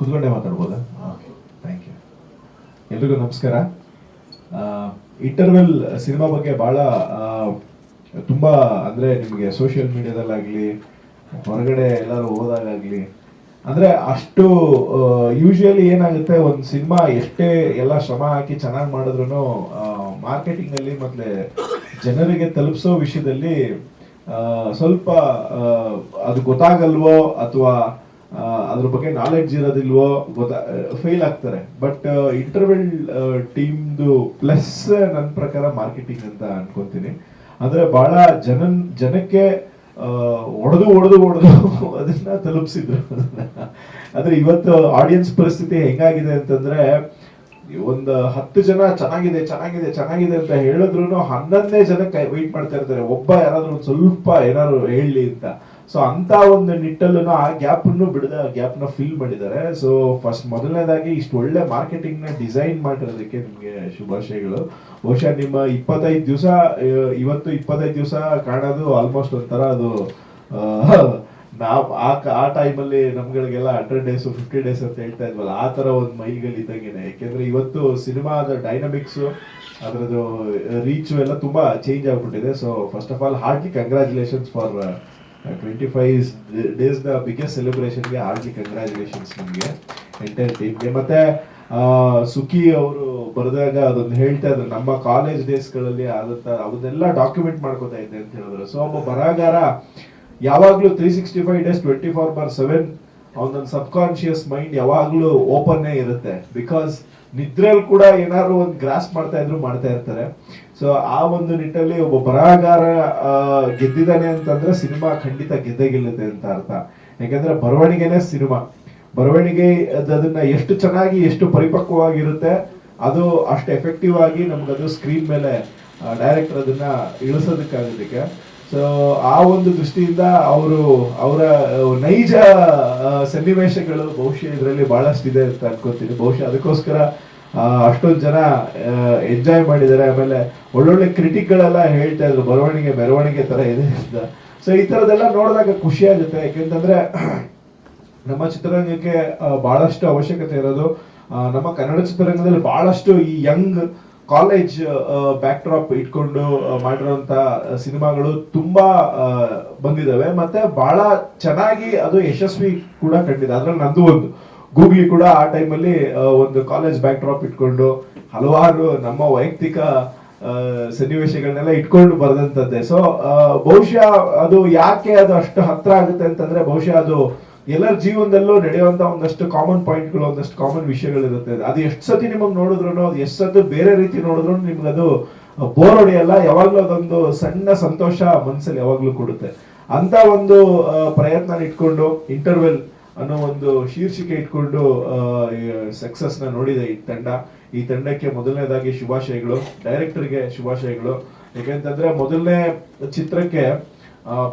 ಕುತ್ಕೊಂಡೆ ಮಾತಾಡ್ಬೋದಾ? Thank you ಎಲ್ರಿಗೂ ನಮಸ್ಕಾರ. Interval cinema ಬಗ್ಗೆ ಬಹಳ ತುಂಬ ಅಂದರೆ ನಿಮಗೆ ಸೋಷಿಯಲ್ ಮೀಡಿಯಾದಲ್ಲಾಗಲಿ ಹೊರಗಡೆ ಎಲ್ಲರೂ ಹೋದಾಗಲಿ ಅಂದರೆ ಅಷ್ಟು ಯೂಶುವಲಿ ಏನಾಗುತ್ತೆ ಒಂದು ಸಿನಿಮಾ ಎಷ್ಟೇ ಎಲ್ಲ ಶ್ರಮ ಹಾಕಿ ಚೆನ್ನಾಗಿ ಮಾಡಿದ್ರು ಮಾರ್ಕೆಟಿಂಗಲ್ಲಿ ಮತ್ತೆ ಜನರಿಗೆ ತಲುಪಿಸೋ ವಿಷಯದಲ್ಲಿ ಸ್ವಲ್ಪ ಅದು ಗೊತ್ತಾಗಲ್ವೋ ಅಥವಾ ಅದ್ರ ಬಗ್ಗೆ ನಾಲೆಡ್ಜ್ ಇರೋದಿಲ್ವೋ ಗೊತ್ತಾ ಫೇಲ್ ಆಗ್ತಾರೆ. ಬಟ್ ಇಂಟರ್ವೆಲ್ ಟೀಮ್ದು ಪ್ಲಸ್ ನನ್ನ ಪ್ರಕಾರ ಮಾರ್ಕೆಟಿಂಗ್ ಅಂತ ಅನ್ಕೊಂತೀನಿ. ಅಂದ್ರೆ ಬಹಳ ಜನ ಜನಕ್ಕೆ ಒಡೆದು ಒಡೆದು ಒಡೆದು ಅದನ್ನ ತಲುಪಿಸಿದ್ರು. ಅಂದ್ರೆ ಇವತ್ತು ಆಡಿಯನ್ಸ್ ಪರಿಸ್ಥಿತಿ ಹೆಂಗಾಗಿದೆ ಅಂತಂದ್ರೆ, ಒಂದು ಹತ್ತು ಜನ ಚೆನ್ನಾಗಿದೆ ಚೆನ್ನಾಗಿದೆ ಚೆನ್ನಾಗಿದೆ ಅಂತ ಹೇಳಿದ್ರು ಹನ್ನೊಂದನೇ ಜನಕ್ಕೆ ವೆಯ್ಟ್ ಮಾಡ್ತಾ ಇರ್ತಾರೆ. ಒಬ್ಬ ಯಾರಾದ್ರೂ ಸ್ವಲ್ಪ ಏನಾದ್ರು ಹೇಳಿ ಅಂತ. ಸೊ ಅಂತ ಒಂದು ನಿಟ್ಟಲ್ಲೂ ಆ ಗ್ಯಾಪ್ ಬಿಡದ ಗ್ಯಾಪ್ನ ಫಿಲ್ ಮಾಡಿದ್ದಾರೆ. ಸೊ ಫಸ್ಟ್ ಮೊದಲನೇದಾಗಿ ಇಷ್ಟು ಒಳ್ಳೆ ಮಾರ್ಕೆಟಿಂಗ್ನ ಡಿಸೈನ್ ಮಾಡಿರೋದಕ್ಕೆ ನಿಮ್ಗೆ ಶುಭಾಶಯಗಳು. ಬಹುಶಃ ನಿಮ್ಮ ಇಪ್ಪತ್ತೈದು ದಿವಸ ಇವತ್ತು ಇಪ್ಪತ್ತೈದು ದಿವಸ ಕಾಣೋದು ಆಲ್ಮೋಸ್ಟ್ ಒಂಥರ ಅದು ಆ, ನಾವ್ ಆ ಆ ಟೈಮಲ್ಲಿ ನಮ್ಗಳಿಗೆಲ್ಲ ಹಂಡ್ರೆಡ್ ಡೇಸ್ ಫಿಫ್ಟಿ ಡೇಸ್ ಅಂತ ಹೇಳ್ತಾ ಇದ್ವಲ್ಲ ಆ ತರ ಒಂದು ಮೈಲ್ಗಳು ಇದ್ದಂಗೆನೆ ಯಾಕೆಂದ್ರೆ ಇವತ್ತು ಸಿನಿಮಾದ ಡೈನಮಿಕ್ಸ್ ಅದರದ್ದು ರೀಚ್ ಎಲ್ಲ ತುಂಬಾ ಚೇಂಜ್ ಆಗ್ಬಿಟ್ಟಿದೆ. So first of all heartly congratulations for twenty five days the biggest ಸೆಲೆಬ್ರೇಷನ್ಗೆ ಹಾರ್ದಿಕ್ ಕಂಗ್ರಾಚುಲೇಷನ್ಸ್ ನಿಮಗೆ. ಎಂಟೈರ್ ಟೀಮ್ಗೆ ಮತ್ತೆ ಸುಖಿ ಅವರು ಬರೆದಾಗ ಅದೊಂದು ಹೇಳ್ತಾ ಇದ್ರು, ನಮ್ಮ ಕಾಲೇಜ್ ಡೇಸ್ಗಳಲ್ಲಿ ಆದಂತ ಅವನ್ನೆಲ್ಲ ಡಾಕ್ಯುಮೆಂಟ್ ಮಾಡ್ಕೋತಾ ಇದ್ದೆ ಅಂತ ಹೇಳಿದ್ರು. ಸೊ ಒಬ್ಬ ಬರಹಗಾರ ಯಾವಾಗ್ಲೂ three sixty five days twenty four by seven ಅವನ ಸಬ್ ಕಾನ್ಶಿಯಸ್ ಮೈಂಡ್ ಯಾವಾಗ್ಲೂ ಓಪನ್ ಇರುತ್ತೆ. ಬಿಕಾಸ್ ನಿದ್ರೆಯಲ್ಲಿ ಕೂಡ ಏನಾದ್ರು ಒಂದು ಗ್ರಾಸ್ ಮಾಡ್ತಾ ಇದ್ರು, ಮಾಡ್ತಾ ಇರ್ತಾರೆ. ಸೊ ಆ ಒಂದು ನಿಟ್ಟಲ್ಲಿ ಒಬ್ಬ ಬರಹಗಾರ ಗೆದ್ದಿದ್ದಾನೆ ಅಂತಂದ್ರೆ ಸಿನಿಮಾ ಖಂಡಿತ ಗೆದ್ದೇ ಗೆಲ್ಲುತ್ತೆ ಅಂತ ಅರ್ಥ. ಯಾಕಂದ್ರೆ ಬರವಣಿಗೆನೆ ಸಿನಿಮಾ. ಬರವಣಿಗೆ ಅದ್- ಅದನ್ನ ಎಷ್ಟು ಚೆನ್ನಾಗಿ, ಎಷ್ಟು ಪರಿಪಕ್ವವಾಗಿರುತ್ತೆ, ಅದು ಅಷ್ಟು ಎಫೆಕ್ಟಿವ್ ಆಗಿ ನಮ್ಗದು ಸ್ಕ್ರೀನ್ ಮೇಲೆ ಡೈರೆಕ್ಟರ್ ಅದನ್ನ ಇಳಿಸೋದಕ್ಕಾಗೋದಕ್ಕೆ ಸೊ ಆ ಒಂದು ದೃಷ್ಟಿಯಿಂದ ಅವರು, ಅವರ, ನೈಜ ಸನ್ನಿವೇಶಗಳು ಬಹುಶಃ ಇದರಲ್ಲಿ ಬಹಳಷ್ಟಿದೆ ಅಂತ ಅನ್ಕೋತೀನಿ. ಬಹುಶಃ ಅದಕ್ಕೋಸ್ಕರ ಅಷ್ಟೊಂದು ಜನ ಎಂಜಾಯ್ ಮಾಡಿದ್ದಾರೆ. ಆಮೇಲೆ ಒಳ್ಳೊಳ್ಳೆ ಕ್ರಿಟಿಕ್ಗಳೆಲ್ಲ ಹೇಳ್ತಾ ಇದ್ರು ಬರವಣಿಗೆ ಮೆರವಣಿಗೆ ತರ ಇದೆ ಅಂತ. ಸೊ ಈ ಥರದ್ದೆಲ್ಲ ನೋಡಿದಾಗ ಖುಷಿ ಆಗುತ್ತೆ. ಯಾಕೆಂತಂದ್ರೆ ನಮ್ಮ ಚಿತ್ರರಂಗಕ್ಕೆ ಬಹಳಷ್ಟು ಅವಶ್ಯಕತೆ ಇರೋದು ನಮ್ಮ ಕನ್ನಡ ಚಿತ್ರರಂಗದಲ್ಲಿ ಬಹಳಷ್ಟು ಈ ಯಂಗ್ ಕಾಲೇಜ್ ಬ್ಯಾಕ್ ಡ್ರಾಪ್ ಇಟ್ಕೊಂಡು ಆ, ಮಾಡಿರುವಂತ ಸಿನಿಮಾಗಳು ತುಂಬಾ ಬಂದಿದ್ದಾವೆ. ಮತ್ತೆ ಬಹಳ ಚೆನ್ನಾಗಿ ಅದು ಯಶಸ್ವಿ ಕೂಡ ಕಂಡಿದೆ. ಅದ್ರಲ್ಲಿ ನಂದು ಒಂದು. ಗೂಗ್ಲಿ ಕೂಡ ಆ ಟೈಮಲ್ಲಿ ಒಂದು ಕಾಲೇಜ್ ಬ್ಯಾಕ್ ಡ್ರಾಪ್ ಇಟ್ಕೊಂಡು ಹಲವಾರು ನಮ್ಮ ವೈಯಕ್ತಿಕ ಸನ್ನಿವೇಶಗಳನ್ನೆಲ್ಲ ಇಟ್ಕೊಂಡು ಬರೆದಂತದ್ದೇ ಸೊ ಬಹುಶಃ ಅದು ಯಾಕೆ ಅದು ಅಷ್ಟು ಹತ್ರ ಆಗುತ್ತೆ ಅಂತಂದ್ರೆ ಬಹುಶಃ ಅದು ಎಲ್ಲರ ಜೀವನದಲ್ಲೂ ನಡೆಯುವಂತ ಒಂದಷ್ಟು ಕಾಮನ್ ಪಾಯಿಂಟ್ಗಳು ಒಂದಷ್ಟು ಕಾಮನ್ ವಿಷಯಗಳು ಇರುತ್ತೆ ಅದು ಎಷ್ಟು ಸತಿ ನಿಮಗೆ ನೋಡಿದ್ರು ಅದು ಎಷ್ಟು ಸತಿ ಬೇರೆ ರೀತಿ ನೋಡಿದ್ರು ನಿಮ್ಗೆ ಅದು ಬೋರ್ ಹೊಡೆಯಲ್ಲ, ಯಾವಾಗ್ಲೂ ಅದೊಂದು ಸಣ್ಣ ಸಂತೋಷ ಮನಸ್ಸಲ್ಲಿ ಯಾವಾಗ್ಲೂ ಕೊಡುತ್ತೆ. ಅಂತ ಒಂದು ಪ್ರಯತ್ನ ಇಟ್ಕೊಂಡು ಇಂಟರ್ವೆಲ್ ಅನ್ನೋ ಒಂದು ಶೀರ್ಷಿಕೆ ಇಟ್ಕೊಂಡು ಸಕ್ಸಸ್ನ ನೋಡಿದೆ ಈ ತಂಡ. ಈ ತಂಡಕ್ಕೆ ಮೊದಲನೇದಾಗಿ ಶುಭಾಶಯಗಳು ಡೈರೆಕ್ಟರ್ಗೆ ಶುಭಾಶಯಗಳು. ಯಾಕೆಂತಂದ್ರೆ ಮೊದಲನೇ ಚಿತ್ರಕ್ಕೆ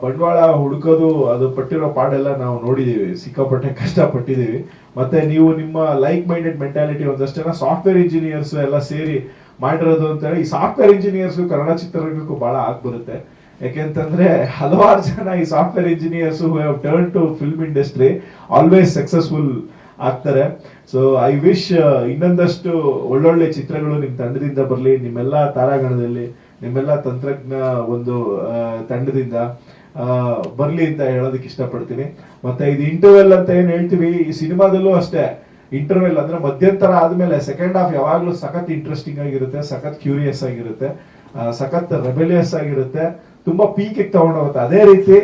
ಬಂಡವಾಳ ಹುಡುಕೋದು, ಅದು ಪಟ್ಟಿರೋ ಪಾಡೆಲ್ಲ ನಾವು ನೋಡಿದೀವಿ. ಸಿಕ್ಕಾಪಟ್ಟೆ ಕಷ್ಟ ಪಟ್ಟಿದೀವಿ ಮತ್ತೆ ನೀವು ನಿಮ್ಮ ಲೈಕ್ ಮೈಂಡೆಡ್ ಮೆಂಟಾಲಿಟಿ ಒಂದಷ್ಟು ಜನ ಸಾಫ್ಟ್ವೇರ್ ಇಂಜಿನಿಯರ್ಸ್ ಎಲ್ಲ ಸೇರಿ ಮಾಡಿರೋದು ಅಂತ ಈ ಸಾಫ್ಟ್ವೇರ್ ಇಂಜಿನಿಯರ್ಸ್ ಕನ್ನಡ ಚಿತ್ರರಂಗಕ್ಕೂ ಬಹಳ ಆಗ್ ಬರುತ್ತೆ ಯಾಕೆಂತಂದ್ರೆ ಹಲವಾರು ಜನ ಈ software engineers turn to film industry always successful ಆಗ್ತಾರೆ. ಸೊ ಐ ವಿಶ್ ಇನ್ನೊಂದಷ್ಟು ಒಳ್ಳೊಳ್ಳೆ ಚಿತ್ರಗಳು ನಿಮ್ಮ ತಂಡದಿಂದ ಬರಲಿ, ನಿಮ್ಮೆಲ್ಲ ತಾರಾಗಣದಲ್ಲಿ, ನಿಮ್ಮೆಲ್ಲ ತಂತ್ರಜ್ಞ ಒಂದು ತಂಡದಿಂದ ಬರಲಿ ಅಂತ ಹೇಳೋದಕ್ಕೆ ಇಷ್ಟಪಡ್ತೀನಿ. ಮತ್ತೆ ಇದು ಇಂಟರ್ವೆಲ್ ಅಂತ ಏನು ಹೇಳ್ತೀವಿ, ಈ ಸಿನಿಮಾದಲ್ಲೂ ಅಷ್ಟೇ. ಇಂಟರ್ವೆಲ್ ಅಂದ್ರೆ ಮಧ್ಯಂತರ ಆದ್ಮೇಲೆ ಸೆಕೆಂಡ್ ಹಾಫ್ ಯಾವಾಗಲೂ ಸಖತ್ ಇಂಟ್ರೆಸ್ಟಿಂಗ್ ಆಗಿರುತ್ತೆ, ಸಖತ್ ಕ್ಯೂರಿಯಸ್ ಆಗಿರುತ್ತೆ ಸಖತ್ ರೆಬೆಲಿಯಸ್ ಆಗಿರುತ್ತೆ. ತುಂಬಾ ಪೀಕ್ ತಗೊಂಡೋಗುತ್ತೆ. ಅದೇ ರೀತಿ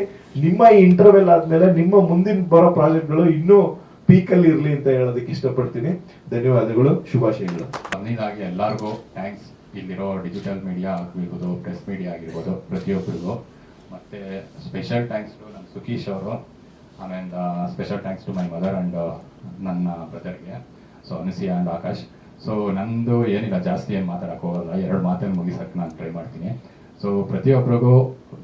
ನಿಮ್ಮ ಈ ಇಂಟರ್ವೆಲ್ ಆದ್ಮೇಲೆ ನಿಮ್ಮ ಮುಂದಿನ ಬರೋ ಪ್ರಾಜೆಕ್ಟ್ಗಳು ಇನ್ನೂ ಪೀಕ್ ಅಲ್ಲಿ ಇರ್ಲಿ ಅಂತ ಹೇಳೋದಕ್ಕೆ ಇಷ್ಟಪಡ್ತೀನಿ. ಧನ್ಯವಾದಗಳು. ಶುಭಾಶಯಗಳು. ಮೊದಲನೇದಾಗಿ ಎಲ್ಲರಿಗೂ ಥ್ಯಾಂಕ್ಸ್ ಇಲ್ಲಿರೋ ಡಿಜಿಟಲ್ ಮೀಡಿಯಾ ಆಗಿರ್ಬೋದು ಪ್ರೆಸ್ ಮೀಡಿಯಾ ಆಗಿರ್ಬೋದು, ಪ್ರತಿಯೊಬ್ಬರಿಗೂ. ಮತ್ತೆ ಸ್ಪೆಷಲ್ ಥ್ಯಾಂಕ್ಸ್ ಟು ನಮ್ಮ ಸುಖೀಶ್ ಅವರು, ಆಮೇಲೆ special thanks to my mother and ನನ್ನ ಬ್ರದರ್ಗೆ ಸೊ ಅನಿಸಿ ಆ್ಯಂಡ್ ಆಕಾಶ್. ಸೊ ನಂದು ಏನಿಲ್ಲ, ಜಾಸ್ತಿ ಏನು ಮಾತಾಡೋಕ್ಕೋಗಲ್ಲ ಎರಡು ಮಾತನ್ನು ಮುಗಿಸೋಕ್ಕೆ ನಾನು ಟ್ರೈ ಮಾಡ್ತೀನಿ. ಸೊ ಪ್ರತಿಯೊಬ್ಬರಿಗೂ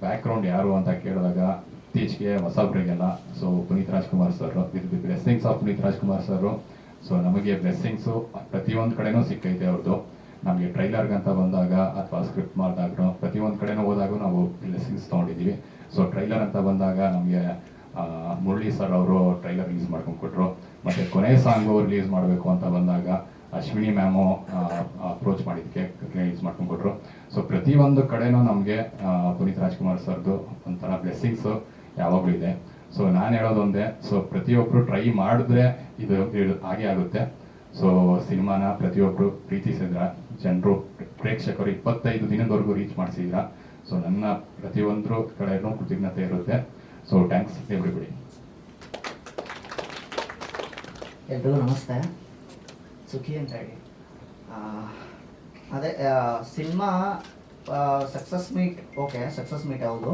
ಬ್ಯಾಕ್ಗ್ರೌಂಡ್ ಯಾರು ಅಂತ ಕೇಳಿದಾಗ ಇತ್ತೀಚೆಗೆ ಹೊಸಬ್ರಿಗೆಲ್ಲ so Puneeth Rajkumar sir with the blessings of Puneeth Rajkumar sir so ನಮಗೆ ಬ್ಲೆಸ್ಸಿಂಗ್ಸು ಪ್ರತಿಯೊಂದು ಕಡೆನೂ ಸಿಕ್ಕೈತೆ ಅವ್ರದ್ದು ನಮಗೆ ಟ್ರೈಲರ್ಗೆ ಅಂತ ಬಂದಾಗ ಅಥವಾ ಸ್ಕ್ರಿಪ್ಟ್ ಮಾಡಿದಾಗ ಪ್ರತಿಯೊಂದು ಕಡೆನೂ ಹೋದಾಗ ನಾವು ಬ್ಲೆಸ್ಸಿಂಗ್ಸ್ ತೊಗೊಂಡಿದ್ದೀವಿ ಸೊ ಟ್ರೈಲರ್ ಅಂತ ಬಂದಾಗ ನಮಗೆ ಮುರಳಿ ಸರ್ ಅವರು ಟ್ರೈಲರ್ ರಿಲೀಸ್ ಮಾಡ್ಕೊಂಡು ಕೊಟ್ಟರು ಮತ್ತು ಕೊನೆ ಸಾಂಗು ರಿಲೀಸ್ ಮಾಡಬೇಕು ಅಂತ ಬಂದಾಗ ಅಶ್ವಿನಿ ಮ್ಯಾಮು ಅಪ್ರೋಚ್ ಮಾಡಿದ್ದಕ್ಕೆ ಯೂಸ್ ಮಾಡ್ಕೊಂಡ್ಬಿಟ್ರು. ಸೊ ಪ್ರತಿಯೊಂದು ಕಡೆನೂ ನಮಗೆ ಪುನೀತ್ ರಾಜ್ಕುಮಾರ್ ಸರ್ದು ಒಂಥರ ಬ್ಲೆಸ್ಸಿಂಗ್ಸು ಯಾವಾಗಲೂ ಇದೆ. ಸೊ ನಾನು ಹೇಳೋದೊಂದೇ ಸೊ ಪ್ರತಿಯೊಬ್ಬರು ಟ್ರೈ ಮಾಡಿದ್ರೆ ಇದು ಹಾಗೆ ಆಗುತ್ತೆ. ಸೊ ಸಿನಿಮಾನ ಪ್ರತಿಯೊಬ್ಬರು ಪ್ರೀತಿಸಿದ್ರ. ಜನರು, ಪ್ರೇಕ್ಷಕರು ಇಪ್ಪತ್ತೈದು ದಿನದವರೆಗೂ ರೀಚ್ ಮಾಡಿಸಿದ್ರ. ಸೊ ನನ್ನ ಪ್ರತಿಯೊಂದ್ರ ಕಡೆನೂ ಕೃತಜ್ಞತೆ ಇರುತ್ತೆ. ಸೊ ಥ್ಯಾಂಕ್ಸ್ ಎವ್ರಿಬಡಿ ಎಲ್ರಿಗೂ ನಮಸ್ತೆ ಸುಖಿ ಅಂತ ಹೇಳಿ ಅದೇ cinema success meet, okay, success meet ಹೌದು.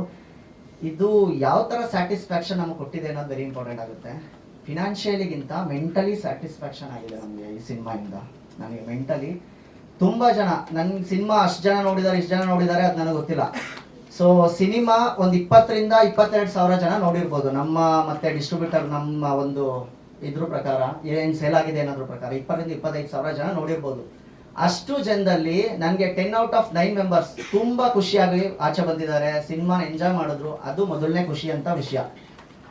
ಇದು ಯಾವ ಥರ ಸ್ಯಾಟಿಸ್ಫ್ಯಾಕ್ಷನ್ ನಮಗೆ ಕೊಟ್ಟಿದೆ ಅನ್ನೋದು ವೆರಿ ಇಂಪಾರ್ಟೆಂಟ್ ಆಗುತ್ತೆ. ಫಿನಾನ್ಷಿಯಲಿಗಿಂತ ಮೆಂಟಲಿ ಸ್ಯಾಟಿಸ್ಫ್ಯಾಕ್ಷನ್ ಆಗಿದೆ ನಮಗೆ ಈ ಸಿನಿಮಾಯಿಂದ. ನನಗೆ ಮೆಂಟಲಿ ತುಂಬ ಜನ ನನ್ನ ಸಿನಿಮಾ ಅಷ್ಟು ಜನ ನೋಡಿದ್ದಾರೆ ಇಷ್ಟು ಜನ ನೋಡಿದ್ದಾರೆ ಅದು ನನಗೆ ಗೊತ್ತಿಲ್ಲ. ಸೊ ಸಿನಿಮಾ ಒಂದು ಇಪ್ಪತ್ತರಿಂದ ಇಪ್ಪತ್ತೆರಡು ಸಾವಿರ ಜನ ನೋಡಿರ್ಬೋದು. ನಮ್ಮ ಮತ್ತೆ ಡಿಸ್ಟ್ರಿಬ್ಯೂಟರ್ ನಮ್ಮ ಒಂದು ಇದ್ರ ಪ್ರಕಾರ, ಏನ್ ಸೇಲ್ ಆಗಿದೆ ಅನ್ನೋದ್ರ ಪ್ರಕಾರ, ಇಪ್ಪತ್ತರಿಂದ ಇಪ್ಪತ್ತೈದು ಸಾವಿರ ಜನ ನೋಡಿರ್ಬೋದು. ಅಷ್ಟು ಜನದಲ್ಲಿ ನನಗೆ ten out of nine members ತುಂಬಾ ಖುಷಿಯಾಗಿ ಆಚೆ ಬಂದಿದ್ದಾರೆ, ಸಿನಿಮಾನ ಎಂಜಾಯ್ ಮಾಡಿದ್ರು, ಅದು ಮೊದಲನೇ ಖುಷಿ ಅಂತ ವಿಷಯ.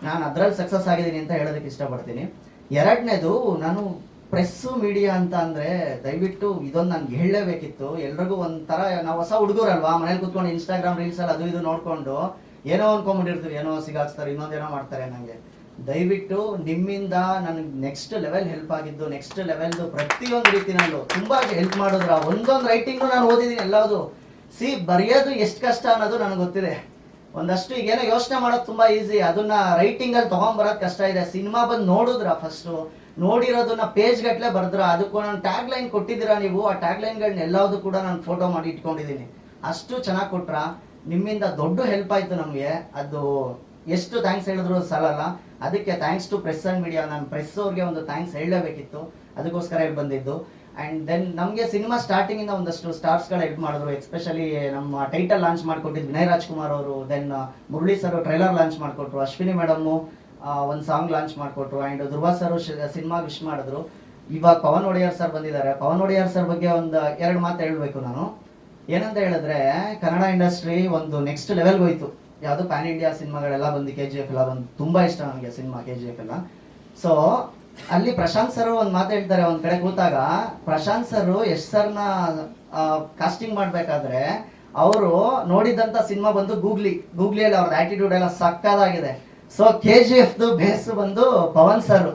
ನಾನು ಅದರಲ್ಲಿ ಸಕ್ಸಸ್ ಆಗಿದ್ದೀನಿ ಅಂತ ಹೇಳೋದಕ್ಕೆ ಇಷ್ಟಪಡ್ತೀನಿ. ಎರಡನೇದು, ನಾನು ಪ್ರೆಸ್ಸು ಮೀಡಿಯಾ ಅಂತ ಅಂದರೆ ದಯವಿಟ್ಟು ಇದೊಂದು ನನ್ಗೆ ಹೇಳಲೇಬೇಕಿತ್ತು ಎಲ್ರಿಗೂ ಒಂಥರ ನಾವು ಹೊಸ ಹುಡುಗರಲ್ವಾ? ಮನೇಲಿ ಕೂತ್ಕೊಂಡು ಇನ್ಸ್ಟಾಗ್ರಾಮ್ ರೀಲ್ಸ್ ಅಲ್ಲಿ ಅದು ಇದು ನೋಡ್ಕೊಂಡು ಏನೋ ಅನ್ಕೊಂಡ್ಬಿಟ್ಟಿರ್ತೀವಿ ಏನೋ ಸಿಗಾಕ್ಸ್ತಾರೆ ಇನ್ನೊಂದೇನೋ ಮಾಡ್ತಾರೆ ನಂಗೆ. ದಯವಿಟ್ಟು ನಿಮ್ಮಿಂದ ನನಗೆ ನೆಕ್ಸ್ಟ್ ಲೆವೆಲ್ ಹೆಲ್ಪ್ ಆಗಿದ್ದು ನೆಕ್ಸ್ಟ್ ಲೆವೆಲ್ದು ಪ್ರತಿಯೊಂದು ರೀತಿನಲ್ಲೂ ತುಂಬಾ ಹೆಲ್ಪ್ ಮಾಡಿದ್ರ ಒಂದೊಂದು ರೈಟಿಂಗು ನಾನು ಓದಿದ್ದೀನಿ ಎಲ್ಲವೂ ಸಿ ಬರೆಯೋದು ಎಷ್ಟು ಕಷ್ಟ ಅನ್ನೋದು ನನಗೆ ಗೊತ್ತಿದೆ. ಒಂದಷ್ಟು ಈಗ ಏನೋ ಯೋಚನೆ ಮಾಡೋದು ತುಂಬಾ ಈಸಿ ಅದನ್ನ ರೈಟಿಂಗ್ ಅಲ್ಲಿ ತಗೊಂಡ್ಬರೋದು ಕಷ್ಟ ಇದೆ. ಸಿನಿಮಾ ಬಂದು ನೋಡಿದ್ರ ಫಸ್ಟ್ ನೋಡಿರೋದನ್ನ ಪೇಜ್ ಗಟ್ಲೆ ಬರ್ದ್ರ? ಅದಕ್ಕೂ ನಾನು ಟ್ಯಾಗ್ ಲೈನ್ ಕೊಟ್ಟಿದ್ದೀರಾ ನೀವು? ಆ ಟ್ಯಾಗ್ ಲೈನ್ಗಳನ್ನ ಎಲ್ಲದೂ ಕೂಡ ನಾನು ಫೋಟೋ ಮಾಡಿ ಇಟ್ಕೊಂಡಿದ್ದೀನಿ. ಅಷ್ಟು ಚೆನ್ನಾಗಿ ಕೊಟ್ರ? ನಿಮ್ಮಿಂದ ದೊಡ್ಡ ಹೆಲ್ಪ್ ಆಯ್ತು ನಮಗೆ. ಅದು ಎಷ್ಟು ಥ್ಯಾಂಕ್ಸ್ ಹೇಳಿದ್ರು ಸಾಲಲ್ಲ ಅದಕ್ಕೆ thanks to press and media ನಾನು ಪ್ರೆಸ್ ಅವ್ರಿಗೆ ಒಂದು ಥ್ಯಾಂಕ್ಸ್ ಹೇಳಲೇಬೇಕಿತ್ತು. ಅದಕ್ಕೋಸ್ಕರ ಇಲ್ಲಿ ಬಂದಿದ್ದು. ಆ್ಯಂಡ್ ದೆನ್ ನಮಗೆ ಸಿನಿಮಾ ಸ್ಟಾರ್ಟಿಂಗಿಂದ ಒಂದಷ್ಟು ಸ್ಟಾರ್ಸ್ಗಳು ಹೆಲ್ಪ್ ಮಾಡಿದ್ರು. ಎಸ್ಪೆಷಲಿ ನಮ್ಮ ಟೈಟಲ್ ಲಾಂಚ್ ಮಾಡಿಕೊಟ್ಟಿದ್ದು ವಿನಯ್ ರಾಜ್ಕುಮಾರ್ ಅವರು then Murali sir trailer launch ಮಾಡಿಕೊಟ್ರು, ಅಶ್ವಿನಿ ಮೇಡಮ್ಮು ಒಂದು ಸಾಂಗ್ ಲಾಂಚ್ ಮಾಡಿಕೊಟ್ರು and Dhruva sir cinema wish ಮಾಡಿದ್ರು. ಇವಾಗ ಪವನ್ ಒಡೆಯರ್ ಸರ್ ಬಂದಿದ್ದಾರೆ. ಪವನ್ ಒಡೆಯರ್ ಸರ್ ಬಗ್ಗೆ ಒಂದು, ಎರಡು ಮಾತು ಹೇಳಬೇಕು ನಾನು. ಏನಂತ ಹೇಳಿದ್ರೆ ಕನ್ನಡ ಇಂಡಸ್ಟ್ರಿ ಒಂದು ನೆಕ್ಸ್ಟ್ ಲೆವೆಲ್ಗೆ ಹೋಯ್ತು. ಯಾವುದು ಪ್ಯಾನ್ ಇಂಡಿಯಾ ಸಿನಿಮಾಗಳೆಲ್ಲ ಬಂದು ಕೆ ಜಿ ಎಫ್ ಎಲ್ಲ ಬಂದು ತುಂಬ ಇಷ್ಟ ನನಗೆ ಸಿನಿಮಾ ಕೆ ಜಿ ಎಫ್ ಎಲ್ಲ. ಸೊ ಅಲ್ಲಿ ಪ್ರಶಾಂತ್ ಸರ್ ಒಂದು ಮಾತು ಹೇಳ್ತಾರೆ ಒಂದು ಕಡೆ ಕೂತಾಗ, ಪ್ರಶಾಂತ್ ಸರ್ ಯಶ್ ಸರ್ನ ಕಾಸ್ಟಿಂಗ್ ಮಾಡಬೇಕಾದ್ರೆ ಅವರು ನೋಡಿದಂಥ ಸಿನಿಮಾ ಬಂದು ಗೂಗ್ಲಿ ಗೂಗ್ಲಿಯಲ್ಲಿ ಅವ್ರದ್ದು ಆ್ಯಟಿಟ್ಯೂಡ್ ಎಲ್ಲ ಸಕ್ಕದಾಗಿದೆ. ಸೊ ಕೆ ಜಿ ಎಫ್ದು ಬೇಸ್ ಬಂದು ಪವನ್ ಸರ್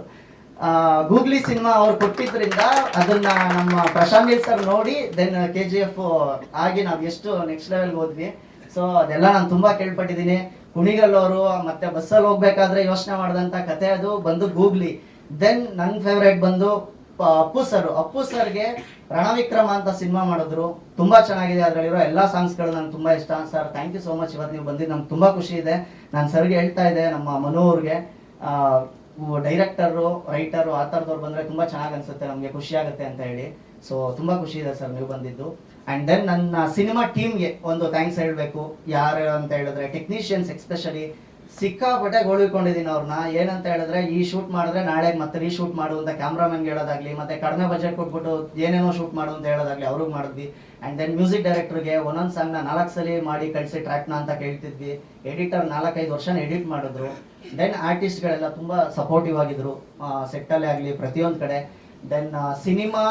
ಗೂಗ್ಲಿ ಸಿನಿಮಾ ಅವ್ರು ಕೊಟ್ಟಿದ್ದರಿಂದ ಅದನ್ನ ನಮ್ಮ ಪ್ರಶಾಂತ್ ಸರ್ ನೋಡಿ ದೆನ್ ಕೆ ಜಿ ಎಫ್ ಆಗಿ ನಾವು ಎಷ್ಟು ನೆಕ್ಸ್ಟ್ ಲೆವೆಲ್ಗೆ ಹೋದ್ವಿ. ಸೊ ಅದೆಲ್ಲ ನಾನು ತುಂಬಾ ಕೇಳ್ಪಟ್ಟಿದ್ದೀನಿ. ಕುಣಿಗಲ್ ಅವರು ಮತ್ತೆ ಬಸ್ಸಲ್ಲಿ ಹೋಗ್ಬೇಕಾದ್ರೆ ಯೋಚನೆ ಮಾಡಿದಂತ ಕತೆ ಅದು. ಬಂದು ಗೂಗ್ಲಿ ದೆನ್ ನನ್ನ ಫೇವ್ರೇಟ್ ಬಂದು ಅಪ್ಪು ಸರ್ ಅಪ್ಪು ಸರ್ಗೆ ರಣವಿಕ್ರಮ ಅಂತ ಸಿನಿಮಾ ಮಾಡಿದ್ರು. ತುಂಬಾ ಚೆನ್ನಾಗಿದೆ ಅದರಲ್ಲಿರೋ ಎಲ್ಲಾ ಸಾಂಗ್ಸ್ಗಳು ನಂಗೆ ತುಂಬಾ ಇಷ್ಟ. Sir thank you so much ಇವತ್ತು ನೀವು ಬಂದಿದ್ದು ನಂಗೆ ತುಂಬಾ ಖುಷಿ ಇದೆ. ನಾನು ಸರ್ಗೆ ಹೇಳ್ತಾ ಇದ್ದೆ, ನಮ್ಮ ಮನು ಅವ್ರಿಗೆ. ಡೈರೆಕ್ಟರು ರೈಟರು ಆ ಥರದವ್ರು ಬಂದ್ರೆ ತುಂಬಾ ಚೆನ್ನಾಗಿ ಅನ್ಸುತ್ತೆ, ನಮಗೆ ಖುಷಿ ಆಗುತ್ತೆ ಅಂತ ಹೇಳಿ. ಸೊ ತುಂಬಾ ಖುಷಿ ಇದೆ ಸರ್ ನೀವು ಬಂದಿದ್ದು. ಅಂಡ್ ದೆನ್ ನನ್ನ ಸಿನಿಮಾ ಟೀಮ್ಗೆ ಒಂದು ಥ್ಯಾಂಕ್ಸ್ ಹೇಳಬೇಕು. ಯಾರು ಅಂತ ಹೇಳಿದ್ರೆ ಟೆಕ್ನಿಷಿಯನ್ಸ್ ಎಕ್ಸ್ಪೆಷಲಿ ಸಿಕ್ಕಾಪಟ್ಟೆ ಗೋಳಿಕೊಂಡಿದ್ದೀನಿ ಅವ್ರನ್ನ. ಏನಂತ ಹೇಳಿದ್ರೆ ಈ ಶೂಟ್ ಮಾಡಿದ್ರೆ ನಾಳೆ ಮತ್ತೆ ರೀಶೂಟ್ ಮಾಡು ಅಂತ ಕ್ಯಾಮ್ರಾಮನ್ಗೆ ಹೇಳೋದಾಗ್ಲಿ, ಮತ್ತೆ ಕಡಿಮೆ ಬಜೆಟ್ ಕೊಟ್ಬಿಟ್ಟು ಏನೇನೋ ಶೂಟ್ ಮಾಡು ಅಂತ ಹೇಳೋದಾಗ್ಲಿ ಅವ್ರಿಗೆ ಮಾಡಿದ್ವಿ. ಆ್ಯಂಡ್ ದೆನ್ ಮ್ಯೂಸಿಕ್ ಡೈರೆಕ್ಟರ್ಗೆ ಒಂದೊಂದು ಸಾಂಗ್ನ ನಾಲ್ಕು ಸಲ ಮಾಡಿ ಕಳಿಸಿ ಟ್ರ್ಯಾಕ್ನ ಅಂತ ಕೇಳ್ತಿದ್ವಿ. ಎಡಿಟರ್ ನಾಲ್ಕೈದು ವರ್ಷನ ಎಡಿಟ್ ಮಾಡಿದ್ರು. ದೆನ್ ಆರ್ಟಿಸ್ಟ್ಗಳೆಲ್ಲ ತುಂಬ ಸಪೋರ್ಟಿವ್ ಆಗಿದ್ರು. ಸೆಟ್ಟಲ್ಲೇ ಆಗಲಿ, ಪ್ರತಿಯೊಂದು ಕಡೆ. ದೆನ್ ಸಿನಿಮಾ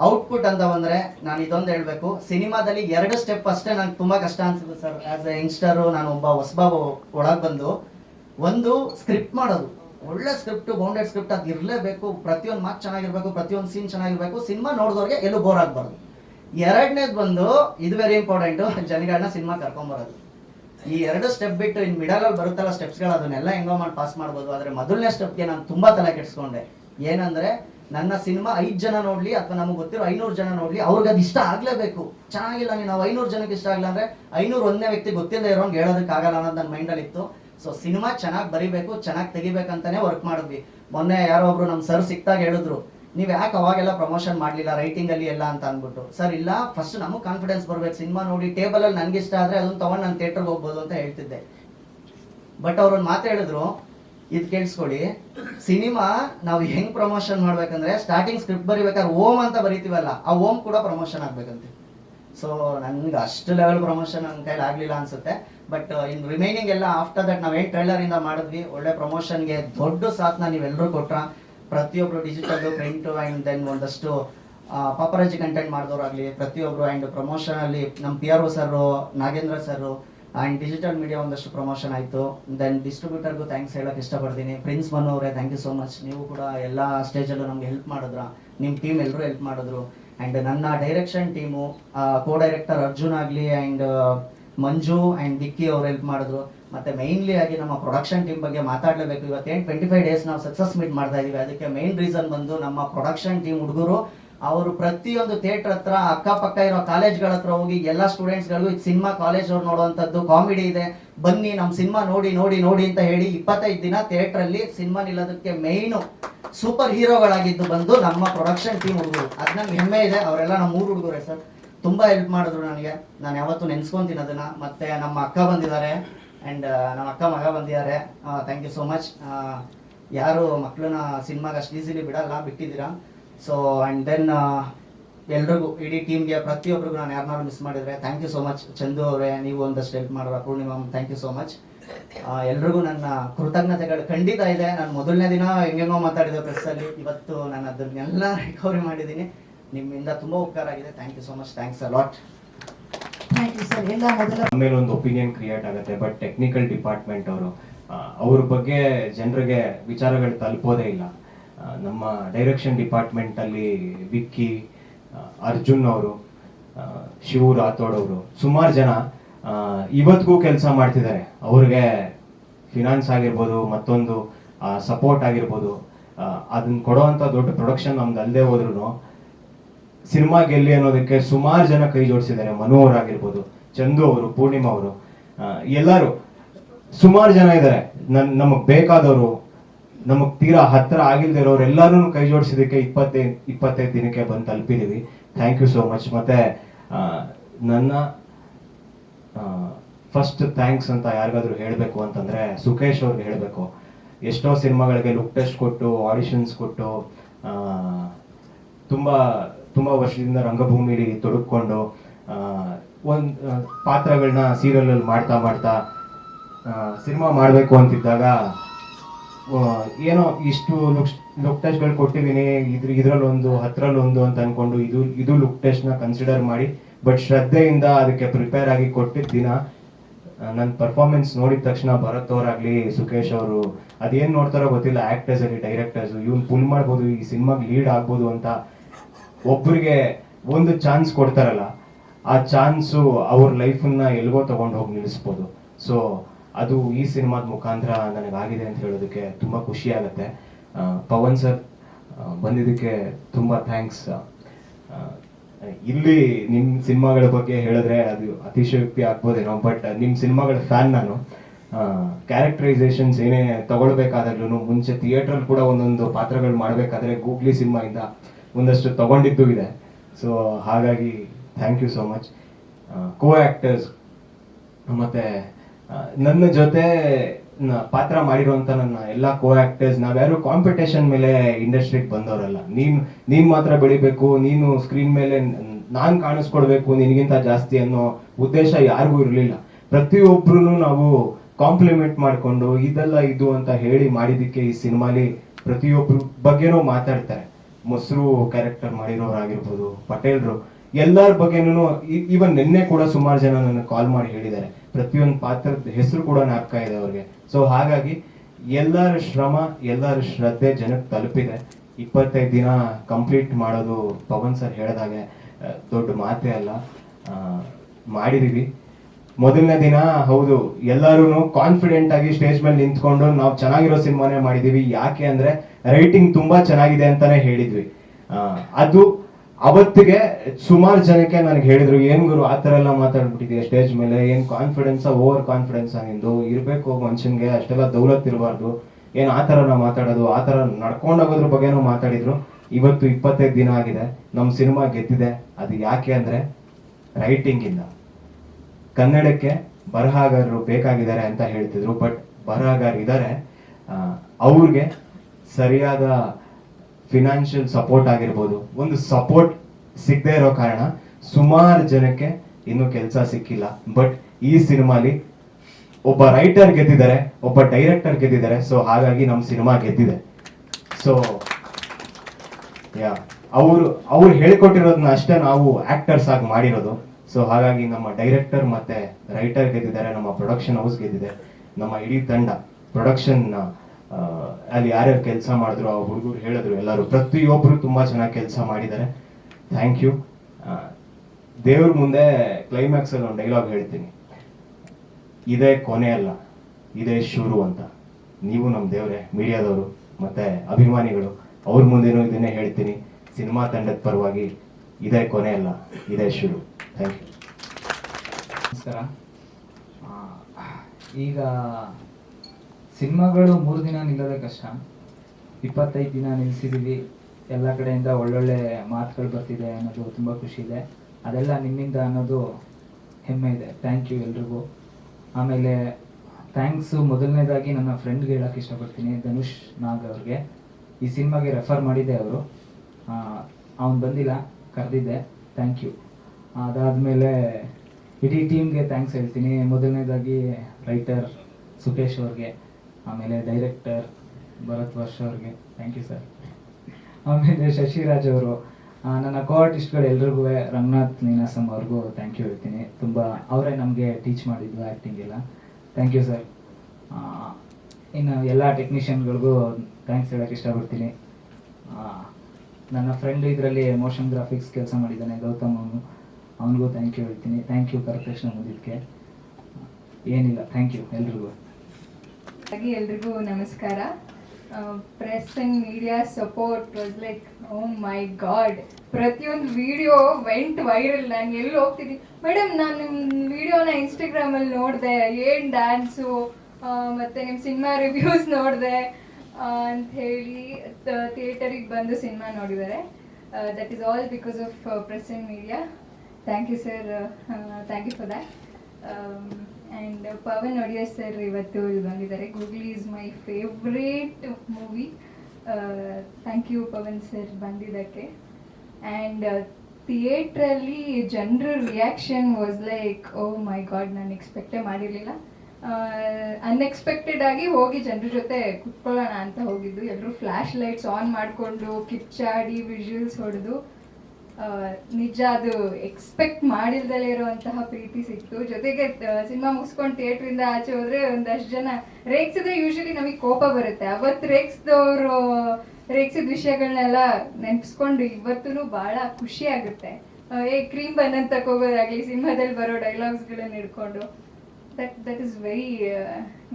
ಔಟ್ಪುಟ್ ಅಂತ ಬಂದ್ರೆ ನಾನು ಇದೊಂದು ಹೇಳಬೇಕು. ಸಿನಿಮಾದಲ್ಲಿ ಎರಡು ಸ್ಟೆಪ್ ಅಷ್ಟೇ ನಂಗೆ ತುಂಬಾ ಕಷ್ಟ ಅನಿಸುತ್ತೆ ಸರ್ ಆಸ್ ಎ ಯಂಗ್ಸ್ಟರು ನಾನು ಒಬ್ಬ ಹೊಸಬಾಬು ಒಳಗೆ ಬಂದು ಒಂದು ಸ್ಕ್ರಿಪ್ಟ್ ಮಾಡೋದು. ಒಳ್ಳೆ ಸ್ಕ್ರಿಪ್ಟ್ ಬೌಂಡೆಡ್ ಸ್ಕ್ರಿಪ್ಟ್ ಅದು ಇರಲೇಬೇಕು. ಪ್ರತಿಯೊಂದು ಮಾತು ಚೆನ್ನಾಗಿರ್ಬೇಕು, ಪ್ರತಿಯೊಂದು ಸೀನ್ ಚೆನ್ನಾಗಿರ್ಬೇಕು. ಸಿನಿಮಾ ನೋಡಿದವ್ರಿಗೆ ಎಲ್ಲೂ ಬೋರ್ ಆಗಬಾರ್ದು. ಎರಡನೇದು ಬಂದು ಇದು ವೆರಿ ಇಂಪಾರ್ಟೆಂಟ್ ಜನಗಳನ್ನ ಸಿನಿಮಾ ಕರ್ಕೊಂಬರೋದು ಈ ಎರಡು ಸ್ಟೆಪ್ ಬಿಟ್ಟು ಇನ್ನು ಮಿಡಲ್ ಅಲ್ಲಿ ಬರುತ್ತಲ್ಲ ಸ್ಟೆಪ್ಸ್ಗಳು ಅದನ್ನೆಲ್ಲ ಹೆಂಗೋ ಮಾಡಿ ಪಾಸ್ ಮಾಡ್ಬೋದು. ಆದ್ರೆ ಮೊದಲನೇ ಸ್ಟೆಪ್ಗೆ ನಾನು ತುಂಬಾ ತಲೆ ಕೆಡಿಸ್ಕೊಂಡೆ. ಏನಂದ್ರೆ ನನ್ನ ಸಿನಿಮಾ ಐದು ಜನ ನೋಡ್ಲಿ ಅಥವಾ ನಮಗೆ ಗೊತ್ತಿರೋ ಐನೂರು ಜನ ನೋಡ್ಲಿ, ಅವ್ರಿಗೆ ಅದು ಇಷ್ಟ ಆಗ್ಲೇಬೇಕು. ಚೆನ್ನಾಗಿಲ್ಲ ನೀವು ನಾವು ಐನೂರು ಜನಕ್ಕೆ ಇಷ್ಟ ಆಗಲ್ಲ ಅಂದ್ರೆ ಐನೂರು ಒಂದನೇ ವ್ಯಕ್ತಿ ಗೊತ್ತಿಲ್ಲದೆ ಇರೋಂಗೆ ಹೇಳೋದಕ್ಕೆ ಆಗಲ್ಲ ಅನ್ನೋದು ನನ್ನ ಮೈಂಡಲ್ಲಿ ಇತ್ತು. ಸೊ ಸಿನಿಮಾ ಚೆನ್ನಾಗಿ ಬರಿಬೇಕು, ಚೆನ್ನಾಗಿ ತೆಗಿಬೇಕಂತಾನೆ ವರ್ಕ್ ಮಾಡಿದ್ವಿ. ಮೊನ್ನೆ ಯಾರೋ ಒಬ್ರು ನಮ್ಮ ಸರ್ ಸಿಕ್ತಾಗ ಹೇಳಿದ್ರು, ನೀವು ಯಾಕೆ ಅವಾಗೆಲ್ಲ ಪ್ರಮೋಷನ್ ಮಾಡಲಿಲ್ಲ ರೈಟಿಂಗ್ ಅಲ್ಲಿ ಎಲ್ಲ ಅಂತ ಅಂದ್ಬಿಟ್ಟು? ಸರ್ ಇಲ್ಲ ಫಸ್ಟ್ ನಮಗೆ ಕಾನ್ಫಿಡೆನ್ಸ್ ಬರ್ಬೇಕು, ಸಿನಿಮಾ ನೋಡಿ ಟೇಬಲ್ ಅಲ್ಲಿ ನನ್ಗೆ ಇಷ್ಟ ಆದ್ರೆ ಅದನ್ನ ತಗೊಂಡು ನಾನು ಥಿಯೇಟರ್ಗೆ ಹೋಗ್ಬೋದು ಅಂತ ಹೇಳ್ತಿದ್ದೆ. ಬಟ್ ಅವ್ರೊಂದು ಮಾತು ಹೇಳಿದ್ರು ಇದು ಕೇಳಿಸ್ಕೊಳ್ಳಿ ಸಿನಿಮಾ ನಾವು ಹೆಂಗ್ ಪ್ರಮೋಷನ್ ಮಾಡ್ಬೇಕಂದ್ರೆ ಸ್ಟಾರ್ಟಿಂಗ್ ಸ್ಕ್ರಿಪ್ಟ್ ಬರಿಬೇಕಾದ್ರೆ ಓಮ್ ಅಂತ ಬರಿತೀವಲ್ಲ, ಆ ಓಮ್ ಕೂಡ ಪ್ರಮೋಷನ್ ಆಗ್ಬೇಕಂತೆ. ಸೊ ನನ್ಗೆ ಅಷ್ಟು ಲೆವೆಲ್ ಪ್ರಮೋಷನ್ ನನ್ನ ಕೈಲಿ ಆಗ್ಲಿಲ್ಲ ಅನ್ಸುತ್ತೆ. ಬಟ್ ಇನ್ ರಿಮೈನಿಂಗ್ ಎಲ್ಲ ಆಫ್ಟರ್ ದಟ್ ನಾವೇನ್ ಟ್ರೈಲರ್ ಇಂದ ಮಾಡಿದ್ವಿ, ಒಳ್ಳೆ ಪ್ರಮೋಷನ್ಗೆ ದೊಡ್ಡ ಸಾಥ್ನ ನೀವೆಲ್ಲರೂ ಕೊಟ್ರ. ಪ್ರತಿಯೊಬ್ರು ಡಿಜಿಟಲ್ ಪ್ರಿಂಟ್ ಆ್ಯಂಡ್ ದೆನ್ ಒಂದಷ್ಟು ಪಾಪರಾಜಿ ಕಂಟೆಂಟ್ ಮಾಡಿದವರಾಗಲಿ, ಪ್ರತಿಯೊಬ್ರು ಆ್ಯಂಡ್ ಪ್ರಮೋಷನ್ ಅಲ್ಲಿ ನಮ್ಮ P R O sir Nagendra sir and digital media ಒಂದಷ್ಟು ಪ್ರಮೋಷನ್ ಆಯಿತು. ದೆನ್ ಡಿಸ್ಟ್ರಿಬ್ಯೂಟರ್ಗೂ ಥ್ಯಾಂಕ್ಸ್ ಹೇಳೋಕೆ ಇಷ್ಟಪಡ್ತೀನಿ. ಪ್ರಿನ್ಸ್ ಮನು ಅವರೇ ಥ್ಯಾಂಕ್ ಯು ಸೋ ಮಚ್ ನೀವು ಕೂಡ ಎಲ್ಲ ಸ್ಟೇಜಲ್ಲೂ ನಮ್ಗೆ ಹೆಲ್ಪ್ ಮಾಡಿದ್ರ. ನಿಮ್ಮ ಟೀಮ್ ಎಲ್ಲರೂ ಹೆಲ್ಪ್ ಮಾಡಿದ್ರು. ಆ್ಯಂಡ್ ನನ್ನ direction team co director Arjun ಆಗಲಿ ಆ್ಯಂಡ್ ಮಂಜು ಆ್ಯಂಡ್ ದಿಕ್ಕಿ ಅವ್ರು ಹೆಲ್ಪ್ ಮಾಡಿದ್ರು. ಮತ್ತೆ ಮೈನ್ಲಿ ಆಗಿ ನಮ್ಮ ಪ್ರೊಡಕ್ಷನ್ ಟೀಮ್ ಬಗ್ಗೆ ಮಾತಾಡಲೇಬೇಕು. ಇವತ್ತೇನು ಟ್ವೆಂಟಿ ಫೈವ್ ಡೇಸ್ ನಾವು ಸಕ್ಸಸ್ ಮೀಟ್ ಮಾಡ್ತಾ ಇದೀವಿ. ಅದಕ್ಕೆ ಮೈನ್ ರೀಸನ್ ಬಂದು ನಮ್ಮ ಪ್ರೊಡಕ್ಷನ್ ಟೀಮ್ ಹುಡುಗರು ಅವರು ಪ್ರತಿಯೊಂದು ಥಿಯೇಟರ್ ಹತ್ರ, ಅಕ್ಕಪಕ್ಕ ಇರೋ ಕಾಲೇಜ್ಗಳ ಹತ್ರ ಹೋಗಿ ಎಲ್ಲ ಸ್ಟೂಡೆಂಟ್ಸ್ಗಳಿಗೂ ಇದು ಸಿನಿಮಾ ಕಾಲೇಜ್ ಅವ್ರು ನೋಡುವಂಥದ್ದು ಕಾಮಿಡಿ ಇದೆ. ಬನ್ನಿ ನಮ್ಮ ಸಿನಿಮಾ ನೋಡಿ ನೋಡಿ ನೋಡಿ ಅಂತ ಹೇಳಿ ಇಪ್ಪತ್ತೈದು ದಿನ ಥಿಯೇಟರ್ ಅಲ್ಲಿ ಸಿನಿಮಾ ನಿಲ್ಲೋದಕ್ಕೆ ಮೇಯ್ನು ಸೂಪರ್ ಹೀರೋಗಳಾಗಿದ್ದು ಬಂದು ನಮ್ಮ ಪ್ರೊಡಕ್ಷನ್ ಟೀಮ್ ಹುಡುಗರು. ಅದು ನಂಗೆ ಹೆಮ್ಮೆ ಇದೆ. ಅವರೆಲ್ಲ ನಮ್ಮ ಮೂರು ಹುಡುಗರೇ ಸರ್. ತುಂಬಾ ಹೆಲ್ಪ್ ಮಾಡಿದ್ರು ನನಗೆ. ನಾನು ಯಾವತ್ತೂ ನೆನ್ಸ್ಕೊಂತೀನಿ ಅದನ್ನ. ಮತ್ತೆ ನಮ್ಮ ಅಕ್ಕ ಬಂದಿದ್ದಾರೆ. ಅಂಡ್ ನಮ್ಮ ಅಕ್ಕ ಮಗ ಬಂದಿದ್ದಾರೆ. ಥ್ಯಾಂಕ್ ಯು ಸೋ ಮಚ್ ಯಾರು ಮಕ್ಕಳನ್ನ ಸಿನಿಮಾಗೆ ಅಷ್ಟು ಈಸಿಲಿ ಬಿಡಲ್ಲ, ಬಿಟ್ಟಿದ್ದೀರಾ? ಸೊ ಆ್ಯಂಡ್ ದೆನ್ ಎಲ್ರಿಗೂ ಇಡೀ ಟೀಮ್ಗೆ ಪ್ರತಿಯೊಬ್ಬರಿಗೂ ನಾನು ಯಾರನ್ನಾರು ಮಿಸ್ ಮಾಡಿದರೆ thank you so much Chandu ಅವರೇ ನೀವು ಒಂದಷ್ಟು ಹೆಲ್ಪ್ ಮಾಡೋರ Poornima thank you so much ಎಲ್ರಿಗೂ ನನ್ನ ಕೃತಜ್ಞತೆಗಳು ಖಂಡಿತ ಇದೆ. ನಾನು ಮೊದಲನೇ ದಿನ ಹೆಂಗೆಂಗೋ ಮಾತಾಡಿದೆ ಪ್ರೆಸ್ಸಲ್ಲಿ ಇವತ್ತು ನಾನು ಅದನ್ನೆಲ್ಲ ರಿಕವರಿ ಮಾಡಿದ್ದೀನಿ. ನಿಮ್ಮಿಂದ ತುಂಬ ಉಪಕಾರ ಆಗಿದೆ. Thank you so much thanks a lot thank you sir ಎಲ್ಲ ಮೊದಲ ಆಮೇಲೆ ಒಂದು ಒಪಿನಿಯನ್ ಕ್ರಿಯೇಟ್ ಆಗುತ್ತೆ ಬಟ್ ಟೆಕ್ನಿಕಲ್ ಡಿಪಾರ್ಟ್ಮೆಂಟ್ ಅವರು ಅವ್ರ ಬಗ್ಗೆ ಜನರಿಗೆ ವಿಚಾರಗಳು ತಲುಪೋದೇ ಇಲ್ಲ. ನಮ್ಮ ಡೈರೆಕ್ಷನ್ ಡಿಪಾರ್ಟ್ಮೆಂಟಲ್ಲಿ ವಿಕ್ಕಿ ಅರ್ಜುನ್ ಅವರು ಶಿವು ರಾಥೋಡ್ ಅವರು, ಸುಮಾರು ಜನ ಇವತ್ತಿಗೂ ಕೆಲಸ ಮಾಡ್ತಿದ್ದಾರೆ. ಅವ್ರಿಗೆ ಫಿನಾನ್ಸ್ ಆಗಿರ್ಬೋದು, ಮತ್ತೊಂದು ಸಪೋರ್ಟ್ ಆಗಿರ್ಬೋದು ಅದನ್ನ ಕೊಡೋವಂಥ ದೊಡ್ಡ ಪ್ರೊಡಕ್ಷನ್ ನಮ್ದು ಅಲ್ಲದೆ ಹೋದ್ರು ಸಿನಿಮಾ ಗೆಲ್ಲಿ ಅನ್ನೋದಕ್ಕೆ ಸುಮಾರು ಜನ ಕೈ ಜೋಡಿಸಿದ್ದಾರೆ. ಮನು ಅವರಾಗಿರ್ಬೋದು ಚಂದು ಅವರು, ಪೂರ್ಣಿಮಾ ಅವರು ಎಲ್ಲರೂ ಸುಮಾರು ಜನ ಇದ್ದಾರೆ. ನನ್, ನಮಗೆ ಬೇಕಾದವರು ನಮಗ್ ತೀರಾ ಹತ್ತಿರ ಆಗಿಲ್ದೇ ಇರೋರು ಎಲ್ಲರೂ ಕೈ ಜೋಡಿಸಿದಕ್ಕೆ ಇಪ್ಪತ್ತೈದು ಇಪ್ಪತ್ತೈದು ದಿನಕ್ಕೆ ಬಂದು ತಲುಪಿದೀವಿ. ಥ್ಯಾಂಕ್ ಯು ಸೋ ಮಚ್ ಮತ್ತೆ ನನ್ನ ಫಸ್ಟ್ ಥ್ಯಾಂಕ್ಸ್ ಅಂತ ಯಾರಿಗಾದ್ರೂ ಹೇಳಬೇಕು ಅಂತಂದ್ರೆ ಸುಖೇಶ್ ಅವ್ರಿಗೆ ಹೇಳಬೇಕು. ಎಷ್ಟೋ ಸಿನಿಮಾಗಳಿಗೆ ಲುಕ್ ಟೆಸ್ಟ್ ಕೊಟ್ಟು ಆಡಿಷನ್ಸ್ ಕೊಟ್ಟು ತುಂಬಾ ತುಂಬಾ ವರ್ಷದಿಂದ ರಂಗಭೂಮಿಲಿ ತೊಡಕೊಂಡು ಒಂದು ಪಾತ್ರಗಳನ್ನ ಸೀರಿಯಲ್ ಅಲ್ಲಿ ಮಾಡ್ತಾ ಮಾಡ್ತಾ ಸಿನಿಮಾ ಮಾಡಬೇಕು ಅಂತಿದ್ದಾಗ ಏನೋ ಇಷ್ಟು ಲುಕ್ ಲುಕ್ ಟೆಸ್ಟ್ಗಳು ಕೊಟ್ಟಿದ್ದೀನಿ ಇದ್ರ ಇದ್ರಲ್ಲಿ ಒಂದು ಹತ್ರಲ್ಲಿ ಒಂದು ಅಂತ ಅನ್ಕೊಂಡು ಇದು ಇದು ಲುಕ್ ಟೆಸ್ಟ್ನ ಕನ್ಸಿಡರ್ ಮಾಡಿ ಬಟ್ ಶ್ರದ್ಧೆಯಿಂದ ಅದಕ್ಕೆ ಪ್ರಿಪೇರ್ ಆಗಿ ಕೊಟ್ಟಿದ್ದ ದಿನ ನನ್ನ ಪರ್ಫಾರ್ಮೆನ್ಸ್ ನೋಡಿದ ತಕ್ಷಣ ಭರತ್ ಅವರಾಗ್ಲಿ ಸುಖೇಶ್ ಅವರು, ಅದೇನ್ ನೋಡ್ತಾರೋ ಗೊತ್ತಿಲ್ಲ ಆಕ್ಟರ್ಸ್ ಅಲ್ಲಿ ಡೈರೆಕ್ಟರ್ಸ್ ಇವ್ನು ಪುಲ್ ಮಾಡ್ಬೋದು, ಈ ಸಿನಿಮಾಗೆ ಲೀಡ್ ಆಗ್ಬೋದು ಅಂತ ಒಬ್ಬರಿಗೆ ಒಂದು ಚಾನ್ಸ್ ಕೊಡ್ತಾರಲ್ಲ, ಆ ಚಾನ್ಸು ಅವ್ರ ಲೈಫನ್ನ ಎಲ್ಗೋ ತಗೊಂಡು ಹೋಗಿ ನಿಲ್ಲಿಸ್ಬೋದು ಸೊ ಅದು ಈ ಸಿನಿಮಾದ ಮುಖಾಂತರ ನನಗಾಗಿದೆ ಅಂತ ಹೇಳೋದಕ್ಕೆ ತುಂಬ ಖುಷಿ ಆಗುತ್ತೆ ಪವನ್ ಸರ್ ಬಂದಿದ್ದಕ್ಕೆ ತುಂಬ ಥ್ಯಾಂಕ್ಸ್. ಇಲ್ಲಿ ನಿಮ್ಮ ಸಿನಿಮಾಗಳ ಬಗ್ಗೆ ಹೇಳಿದ್ರೆ ಅದು ಅತಿಶಯೋಕ್ತಿ ಆಗ್ಬೋದೇನೋ, ಬಟ್ ನಿಮ್ಮ ಸಿನಿಮಾಗಳ ಫ್ಯಾನ್ ನಾನು. ಕ್ಯಾರೆಕ್ಟರೈಸೇಷನ್ಸ್ ಏನೇ ತಗೊಳ್ಬೇಕಾದಾಗ್ಲೂ ಮುಂಚೆ ಥಿಯೇಟರ್ ಕೂಡ ಒಂದೊಂದು ಪಾತ್ರಗಳು ಮಾಡಬೇಕಾದ್ರೆ ಗೂಗ್ಲಿ ಸಿನಿಮಾಯಿಂದ ಒಂದಷ್ಟು ತಗೊಂಡಿದ್ದು ಇದೆ. ಸೊ ಹಾಗಾಗಿ thank you so much co actors ಮತ್ತೆ ನನ್ನ ಜೊತೆ ಪಾತ್ರ ಮಾಡಿರುವಂತ ನನ್ನ ಎಲ್ಲಾ ಕೋ ಆಕ್ಟರ್ಸ್ ನಾವ್ಯಾರು ಕಾಂಪಿಟೇಷನ್ ಮೇಲೆ ಇಂಡಸ್ಟ್ರಿಗೆ ಬಂದವರಲ್ಲ. ನೀನ್ ನೀನ್ ಮಾತ್ರ ಬೆಳಿಬೇಕು, ನೀನು ಸ್ಕ್ರೀನ್ ಮೇಲೆ ನಾನ್ ಕಾಣಿಸ್ಕೊಡ್ಬೇಕು, ನಿನಗಿಂತ ಜಾಸ್ತಿ ಅನ್ನೋ ಉದ್ದೇಶ ಯಾರಿಗೂ ಇರಲಿಲ್ಲ. ಪ್ರತಿಯೊಬ್ರು ನಾವು ಕಾಂಪ್ಲಿಮೆಂಟ್ ಮಾಡ್ಕೊಂಡು, ಇದೆಲ್ಲ ಇದು ಅಂತ ಹೇಳಿ ಮಾಡಿದಕ್ಕೆ ಈ ಸಿನಿಮಾಲಿ ಪ್ರತಿಯೊಬ್ರು ಬಗ್ಗೆನೂ ಮಾತಾಡ್ತಾರೆ. ಮೊಸರು ಕ್ಯಾರೆಕ್ಟರ್ ಮಾಡಿರೋರಾಗಿರ್ಬೋದು, ಪಟೇಲ್ರು, ಎಲ್ಲರ ಬಗ್ಗೆನೂ ಈವನ್ ನಿನ್ನೆ ಕೂಡ ಸುಮಾರು ಜನ ನನಗೆ ಕಾಲ್ ಮಾಡಿ ಹೇಳಿದ್ದಾರೆ. ಪ್ರತಿಯೊಂದು ಪಾತ್ರದ ಹೆಸರು ಕೂಡ ನಾಪ್ಕ ಇದೆ ಅವ್ರಿಗೆ. ಸೊ ಹಾಗಾಗಿ ಎಲ್ಲರ ಶ್ರಮ, ಎಲ್ಲರ ಶ್ರದ್ಧೆ ಜನಕ್ಕೆ ತಲುಪಿದೆ. ಇಪ್ಪತ್ತೈದು ದಿನ ಕಂಪ್ಲೀಟ್ ಮಾಡೋದು ಪವನ್ ಸರ್ ಹೇಳಿದಾಗೆ ದೊಡ್ಡ ಮಾತೇ ಅಲ್ಲ. ಮಾಡಿದೀವಿ. ಮೊದಲನೇ ದಿನ ಹೌದು ಎಲ್ಲರೂ ಕಾನ್ಫಿಡೆಂಟ್ ಆಗಿ ಸ್ಟೇಜ್ ಮೇಲೆ ನಿಂತ್ಕೊಂಡು ನಾವು ಚೆನ್ನಾಗಿರೋ ಸಿನಿಮಾನೇ ಮಾಡಿದೀವಿ. ಯಾಕೆ ಅಂದ್ರೆ ರೈಟಿಂಗ್ ತುಂಬಾ ಚೆನ್ನಾಗಿದೆ ಅಂತಾನೆ ಹೇಳಿದ್ವಿ. ಅದು ಅವತ್ತಿಗೆ ಸುಮಾರು ಜನಕ್ಕೆ ನನಗೆ ಹೇಳಿದ್ರು, ಏನ್ ಗುರು, ಆ ತರ ಎಲ್ಲ ಮಾತಾಡ್ಬಿಟ್ಟಿದ್ಯಾ? ಸ್ಟೇಜ್ ಮೇಲೆ ಏನ್ ಕಾನ್ಫಿಡೆನ್ಸ್ ಓವರ್ ಕಾನ್ಫಿಡೆನ್ಸ್ ನಿಂದು? ಇರ್ಬೇಕು ಮನುಷ್ಯನ್ಗೆ, ಅಷ್ಟೆಲ್ಲ ದೌಲತ್ ಇರಬಾರ್ದು. ಏನ್ ಆ ನಾವು ಮಾತಾಡೋದು? ಆ ತರ ನಡ್ಕೊಂಡು ಹೋಗೋದ್ರ ಬಗ್ಗೆನೂ ಮಾತಾಡಿದ್ರು. ಇವತ್ತು ಇಪ್ಪತ್ತೈದು ದಿನ ಆಗಿದೆ. ನಮ್ಮ ಸಿನಿಮಾ ಗೆದ್ದಿದೆ. ಅದು ಯಾಕೆ ಅಂದ್ರೆ ರೈಟಿಂಗ್ ಇಂದ. ಕನ್ನಡಕ್ಕೆ ಬರಹಗಾರರು ಬೇಕಾಗಿದ್ದಾರೆ ಅಂತ ಹೇಳ್ತಿದ್ರು, ಬಟ್ ಬರಹಗಾರ ಇದ್ದಾರೆ ಅವ್ರಿಗೆ ಸರಿಯಾದ ಫಿನಾನ್ಷಿಯಲ್ ಸಪೋರ್ಟ್ ಆಗಿರ್ಬೋದು, ಒಂದು ಸಪೋರ್ಟ್ ಸಿಗದೆ ಇರೋ ಕಾರಣ ಸುಮಾರು ಜನಕ್ಕೆ ಇನ್ನು ಕೆಲಸ ಸಿಕ್ಕಿಲ್ಲ. ಬಟ್ ಈ ಸಿನಿಮಾಲಿ ಒಬ್ಬ ರೈಟರ್ ಗೆದ್ದಿದ್ದಾರೆ, ಒಬ್ಬ ಡೈರೆಕ್ಟರ್ ಗೆದ್ದಿದ್ದಾರೆ ಸೊ ಹಾಗಾಗಿ ನಮ್ಮ ಸಿನಿಮಾ ಗೆದ್ದಿದೆ. ಸೊ ಯಾ ಅವರು, ಅವ್ರು ಹೇಳ್ಕೊಟ್ಟಿರೋದನ್ನ ಅಷ್ಟೇ ನಾವು ಆಕ್ಟರ್ಸ್ ಆಗಿ ಮಾಡಿರೋದು. ಸೊ ಹಾಗಾಗಿ ನಮ್ಮ ಡೈರೆಕ್ಟರ್ ಮತ್ತೆ ರೈಟರ್ ಗೆದ್ದಿದ್ದಾರೆ, ನಮ್ಮ ಪ್ರೊಡಕ್ಷನ್ ಹೌಸ್ ಗೆದ್ದಿದೆ. ನಮ್ಮ ಇಡೀ ತಂಡ ಪ್ರೊಡಕ್ಷನ್ ಅಲ್ಲಿ ಯಾರ್ಯಾರು ಕೆಲಸ ಮಾಡಿದ್ರು, ಆ ಹುಡುಗರು ಹೇಳಿದ್ರು, ಎಲ್ಲರೂ. ಪ್ರತಿಯೊಬ್ಬರು ತುಂಬಾ ಚೆನ್ನಾಗಿ ಕೆಲಸ ಮಾಡಿದ್ದಾರೆ. ಥ್ಯಾಂಕ್ ಯು ದೇವ್ರ ಮುಂದೆ ಕ್ಲೈಮ್ಯಾಕ್ಸ್ ಅಲ್ಲಿ ಒಂದು ಡೈಲಾಗ್ ಹೇಳ್ತೀನಿ. ಇದೇ ಕೊನೆ ಅಲ್ಲ, ಇದೇ ಶುರು ಅಂತ. ನೀವು ನಮ್ಮ ದೇವ್ರೆ, ಮೀಡಿಯಾದವರು, ಮತ್ತೆ ಅಭಿಮಾನಿಗಳು, ಅವ್ರ ಮುಂದೇನು ಇದನ್ನೇ ಹೇಳ್ತೀನಿ. ಸಿನಿಮಾ ತಂಡದ ಪರವಾಗಿ ಇದೇ ಕೊನೆ ಅಲ್ಲ, ಇದೇ ಶುರು. ಥ್ಯಾಂಕ್ ಯು ನಮಸ್ಕಾರ. ಈಗ ಸಿನಿಮಾಗಳು ಮೂರು ದಿನ ನಿಲ್ಲದೆ ಕಷ್ಟ. ಇಪ್ಪತ್ತೈದು ದಿನ ನಿಲ್ಲಿಸಿದ್ದೀವಿ ಎಲ್ಲ ಕಡೆಯಿಂದ ಒಳ್ಳೊಳ್ಳೆ ಮಾತುಗಳು ಬರ್ತಿದೆ ಅನ್ನೋದು ತುಂಬ ಖುಷಿ ಇದೆ. ಅದೆಲ್ಲ ನಿಮ್ಮಿಂದ ಅನ್ನೋದು ಹೆಮ್ಮೆ ಇದೆ. ಥ್ಯಾಂಕ್ ಯು ಎಲ್ರಿಗೂ. ಆಮೇಲೆ ಥ್ಯಾಂಕ್ಸು ಮೊದಲನೇದಾಗಿ ನನ್ನ ಫ್ರೆಂಡ್ಗೆ ಹೇಳೋಕ್ಕೆ ಇಷ್ಟಪಡ್ತೀನಿ, ಧನುಷ್ ನಾಗ್ ಅವ್ರಿಗೆ. ಈ ಸಿನಿಮಾಗೆ ರೆಫರ್ ಮಾಡಿದ್ದೆ ಅವರು. ಅವನು ಬಂದಿಲ್ಲ, ಕರೆದಿದ್ದೆ. ಥ್ಯಾಂಕ್ ಯು ಅದಾದಮೇಲೆ ಇಡೀ ಟೀಮ್ಗೆ ಥ್ಯಾಂಕ್ಸ್ ಹೇಳ್ತೀನಿ. ಮೊದಲನೇದಾಗಿ ರೈಟರ್ ಸುಖೇಶ್ ಅವ್ರಿಗೆ. ಆಮೇಲೆ ಡೈರೆಕ್ಟರ್ ಭರತ್ ವರ್ಷ ಅವ್ರಿಗೆ. ಥ್ಯಾಂಕ್ ಯು ಸರ್ ಆಮೇಲೆ ಶಶಿರಾಜ್ ಅವರು ನನ್ನ ಕೋ ಆರ್ಟಿಸ್ಟ್ಗಳು ಎಲ್ರಿಗೂ ರಂಗನಾಥ್ ನೀನಾಸಂ ಅವ್ರಿಗೂ ಥ್ಯಾಂಕ್ ಯು ಹೇಳ್ತೀನಿ. ತುಂಬ ಅವರೇ ನಮಗೆ ಟೀಚ್ ಮಾಡಿದ್ದು ಆ್ಯಕ್ಟಿಂಗ್ ಎಲ್ಲ. ಥ್ಯಾಂಕ್ ಯು ಸರ್ ಇನ್ನು ಎಲ್ಲ ಟೆಕ್ನಿಷಿಯನ್ಗಳಿಗೂ ಥ್ಯಾಂಕ್ಸ್ ಹೇಳಕ್ಕೆ ಇಷ್ಟಪಡ್ತೀನಿ. ನನ್ನ ಫ್ರೆಂಡ್ ಇದರಲ್ಲಿ ಮೋಷನ್ ಗ್ರಾಫಿಕ್ಸ್ ಕೆಲಸ ಮಾಡಿದ್ದಾನೆ, ಗೌತಮ್ ಅವನು. ಅವನಿಗೂ ಥ್ಯಾಂಕ್ ಯು ಹೇಳ್ತೀನಿ. ಥ್ಯಾಂಕ್ ಯು ಕರೆಕ್ಟೇಷನ್ ಮುಗಿದಕ್ಕೆ ಏನಿಲ್ಲ ಥ್ಯಾಂಕ್ ಯು ಎಲ್ರಿಗೂ. ಹಾಗೆ ಎಲ್ರಿಗೂ ನಮಸ್ಕಾರ. Press and media support was like oh my god ಪ್ರತಿಯೊಂದು ವಿಡಿಯೋ ವೆಂಟ್ ವೈರಲ್ ನಾನು ಎಲ್ಲಿ ಹೋಗ್ತಿದ್ದೀನಿ ಮೇಡಮ್ ನಾನು ನಿಮ್ಮ ವಿಡಿಯೋನ ಇನ್ಸ್ಟಾಗ್ರಾಮಲ್ಲಿ ನೋಡಿದೆ. ಏನು ಡ್ಯಾನ್ಸು ಮತ್ತು ನಿಮ್ಮ ಸಿನಿಮಾ ರಿವ್ಯೂಸ್ ನೋಡಿದೆ. ಅಂತ ಹೇಳಿ ಥಿಯೇಟರಿಗೆ ಬಂದು ಸಿನಿಮಾ ನೋಡಿದ್ದಾರೆ that is all because of press and media thank you sir thank you for that and Pavan Wadiyar sir ಇವತ್ತು ಇಲ್ಲಿ ಬಂದಿದ್ದಾರೆ. Googly is my favourite movie thank you Pavan sir ಬಂದಿದ್ದಕ್ಕೆ. And ಥಿಯೇಟ್ರಲ್ಲಿ ಜನರ reaction was like oh my god ನಾನು ಎಕ್ಸ್ಪೆಕ್ಟೇ ಮಾಡಿರಲಿಲ್ಲ. Unexpected ಆಗಿ ಹೋಗಿ ಜನರ ಜೊತೆ ಕುತ್ಕೊಳ್ಳೋಣ ಅಂತ ಹೋಗಿದ್ದು. ಎಲ್ಲರೂ ಫ್ಲ್ಯಾಶ್ ಲೈಟ್ಸ್ ಆನ್ ಮಾಡಿಕೊಂಡು ಕಿಚ್ಚಾಡಿ ವಿಜುವಲ್ಸ್ ಹೊಡೆದು. ನಿಜ ಅದು ಎಕ್ಸ್ಪೆಕ್ಟ್ ಮಾಡಿಲ್ದಲೇ ಇರುವಂತಹ ಪ್ರೀತಿ ಸಿಕ್ತು. ಜೊತೆಗೆ ಸಿನಿಮಾ ಮುಗಿಸ್ಕೊಂಡು ಥಿಯೇಟ್ರಿಂದ ಆಚೆ ಹೋದ್ರೆ ಒಂದಷ್ಟು ಜನ, ರೇಗ್ಸಿದ್ರೆ ಯೂಶಲಿ ನಮಗೆ ಕೋಪ ಬರುತ್ತೆ. ಅವತ್ತು ರೇಗ್ಸ್ದವರು, ರೇಗ್ಸಿದ ವಿಷಯಗಳನ್ನೆಲ್ಲ ನೆನ್ಪಿಸ್ಕೊಂಡು ಇವತ್ತೂ ಬಹಳ ಖುಷಿ ಆಗುತ್ತೆ. ಏ ಕ್ರೀಮ್ ಬನ್ನಂತ ಹೋಗೋದಾಗ್ಲಿ ಸಿನಿಮಾದಲ್ಲಿ ಬರೋ ಡೈಲಾಗ್ಸ್ಗಳನ್ನ ಹಿಡ್ಕೊಂಡು. That that is very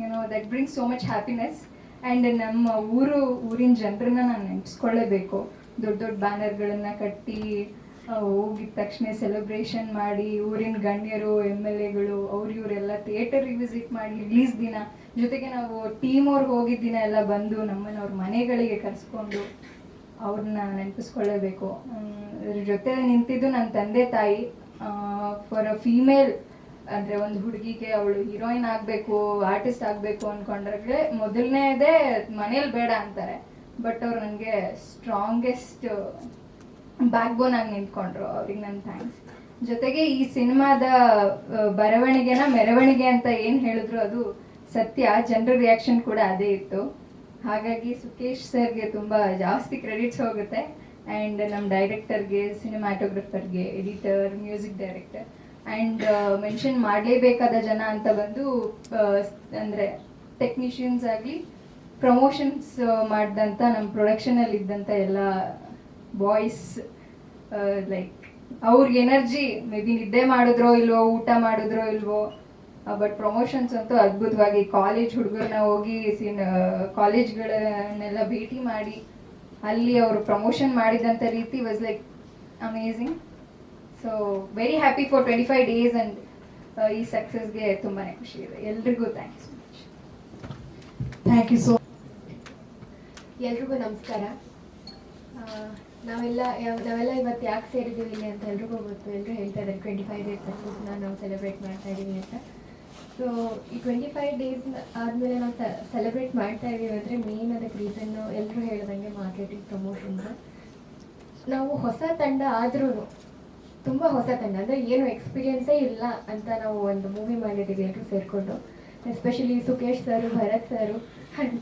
you know that bring so much happiness and ನಮ್ಮ ಊರು, ಊರಿನ ಜನರನ್ನ ನಾನು ನೆನೆಸ್ಕೊಳ್ಳೇಬೇಕು ದೊಡ್ಡ ದೊಡ್ಡ ಬ್ಯಾನರ್ಗಳನ್ನ ಕಟ್ಟಿ ಹೋಗಿದ ತಕ್ಷಣ ಸೆಲೆಬ್ರೇಷನ್ ಮಾಡಿ ಊರಿನ ಗಣ್ಯರು, ಎಂ ಎಲ್ ಎಗಳು ಅವ್ರು ಇವರೆಲ್ಲ ಥಿಯೇಟರ್ಗೆ ವಿಸಿಟ್ ಮಾಡಿ ರಿಲೀಸ್ ದಿನ. ಜೊತೆಗೆ ನಾವು ಟೀಮ್ ಅವ್ರು ಹೋಗಿದ್ದ ದಿನ ಎಲ್ಲ ಬಂದು ನಮ್ಮನ್ನು ಅವ್ರ ಮನೆಗಳಿಗೆ ಕರೆಸ್ಕೊಂಡು ಅವ್ರನ್ನ ನೆನಪಿಸ್ಕೊಳ್ಳೇಬೇಕು. ಅದ್ರ ಜೊತೆ ನಿಂತಿದ್ದು ನನ್ನ ತಂದೆ ತಾಯಿ. ಫಾರ್ ಅ ಫೀಮೇಲ್ ಅಂದ್ರೆ ಒಂದು ಹುಡುಗಿಗೆ ಅವಳು ಹೀರೋಯಿನ್ ಆಗಬೇಕು ಆರ್ಟಿಸ್ಟ್ ಆಗಬೇಕು ಅನ್ಕೊಂಡ್ರೆ ಮೊದಲನೇದೇ ಮನೇಲಿ ಬೇಡ ಅಂತಾರೆ. ಬಟ್ ಅವ್ರು ನನಗೆ ಸ್ಟ್ರಾಂಗೆಸ್ಟ್ ಬ್ಯಾಕ್ ಬೋನ್ ಆಗಿ ನಿಂತ್ಕೊಂಡ್ರು. ಅವ್ರಿಗೆ ನನ್ನ ಥ್ಯಾಂಕ್ಸ್ ಜೊತೆಗೆ ಈ ಸಿನಿಮಾದ ಆ, ಬರವಣಿಗೆನ ಮೆರವಣಿಗೆ ಅಂತ ಏನು ಹೇಳಿದ್ರು ಅದು ಸತ್ಯ. ಜನರ ರಿಯಾಕ್ಷನ್ ಕೂಡ ಅದೇ ಇತ್ತು. ಹಾಗಾಗಿ ಸುಕೇಶ್ ಸರ್ಗೆ ತುಂಬ ಜಾಸ್ತಿ ಕ್ರೆಡಿಟ್ಸ್ ಹೋಗುತ್ತೆ. ಆ್ಯಂಡ್ ನಮ್ಮ ಡೈರೆಕ್ಟರ್ಗೆ ಸಿನಿಮಾಟೋಗ್ರಫರ್ಗೆ editor music director and mention ಮಾಡಲೇಬೇಕಾದ ಜನ ಅಂತ ಬಂದು ಅಂದರೆ ಟೆಕ್ನಿಷಿಯನ್ಸ್ ಆಗಲಿ ಪ್ರಮೋಷನ್ಸ್ ಮಾಡಿದಂಥ ನಮ್ಮ ಪ್ರೊಡಕ್ಷನಲ್ಲಿ ಇದ್ದಂಥ ಎಲ್ಲ ಬಾಯ್ಸ್ ಲೈಕ್ ಅವ್ರಿಗೆ ಎನರ್ಜಿ ಮೇ ಬಿ ನಿದ್ದೆ ಮಾಡಿದ್ರೋ ಇಲ್ವೋ, ಊಟ ಮಾಡಿದ್ರೋ ಇಲ್ವೋ ಬಟ್ ಪ್ರಮೋಷನ್ಸ್ ಅಂತೂ ಅದ್ಭುತವಾಗಿ ಕಾಲೇಜ್ ಹುಡುಗರನ್ನ ಹೋಗಿ ಕಾಲೇಜ್ಗಳನ್ನೆಲ್ಲ ಭೇಟಿ ಮಾಡಿ, ಅಲ್ಲಿ ಅವರು ಪ್ರಮೋಷನ್ ಮಾಡಿದಂಥ ರೀತಿ was like amazing so very happy for twenty five days and ಈ ಸಕ್ಸಸ್ಗೆ ತುಂಬಾ ಖುಷಿ ಇದೆ. ಎಲ್ರಿಗೂ thanks much thank you so ಎಲ್ರಿಗೂ ನಮಸ್ಕಾರ. ನಾವೆಲ್ಲ ನಾವೆಲ್ಲ ಇವತ್ತು ಯಾಕೆ ಸೇರಿದ್ದೀವಿ ಇಲ್ಲಿ ಅಂತ ಎಲ್ರಿಗೂ ಗೊತ್ತು. ಎಲ್ಲರೂ ಹೇಳ್ತಾ ಇದ್ದಾರೆ ಟ್ವೆಂಟಿ ಫೈವ್ ಡೇಸ್ ಸಕ್ಸಸ್ನ ನಾವು ಸೆಲೆಬ್ರೇಟ್ ಮಾಡ್ತಾ ಇದ್ದೀವಿ ಅಂತ. ಸೊ ಈ ಟ್ವೆಂಟಿ ಫೈವ್ ಡೇಸ್ ಆದಮೇಲೆ ನಾವು ಸೆಲೆಬ್ರೇಟ್ ಮಾಡ್ತಾ ಇದ್ದೀವಿ ಅಂದರೆ ಮೇನ್ ಅದಕ್ಕೆ ರೀಸನ್ನು ಎಲ್ಲರೂ ಹೇಳ್ದಂಗೆ ಮಾರ್ಕೆಟಿಂಗ್ ಪ್ರಮೋಷನ್ಸ್ ನಾವು ಹೊಸ ತಂಡ ಆದ್ರೂ ತುಂಬ ಹೊಸ ತಂಡ. ಅಂದರೆ ಏನು ಎಕ್ಸ್ಪೀರಿಯೆನ್ಸೇ ಇಲ್ಲ ಅಂತ ನಾವು ಒಂದು ಮೂವಿ ಮಾಡಿದ್ದೀವಿ ಎಲ್ಲರೂ ಸೇರಿಕೊಂಡು. Especially Sukesh sir Bharath sir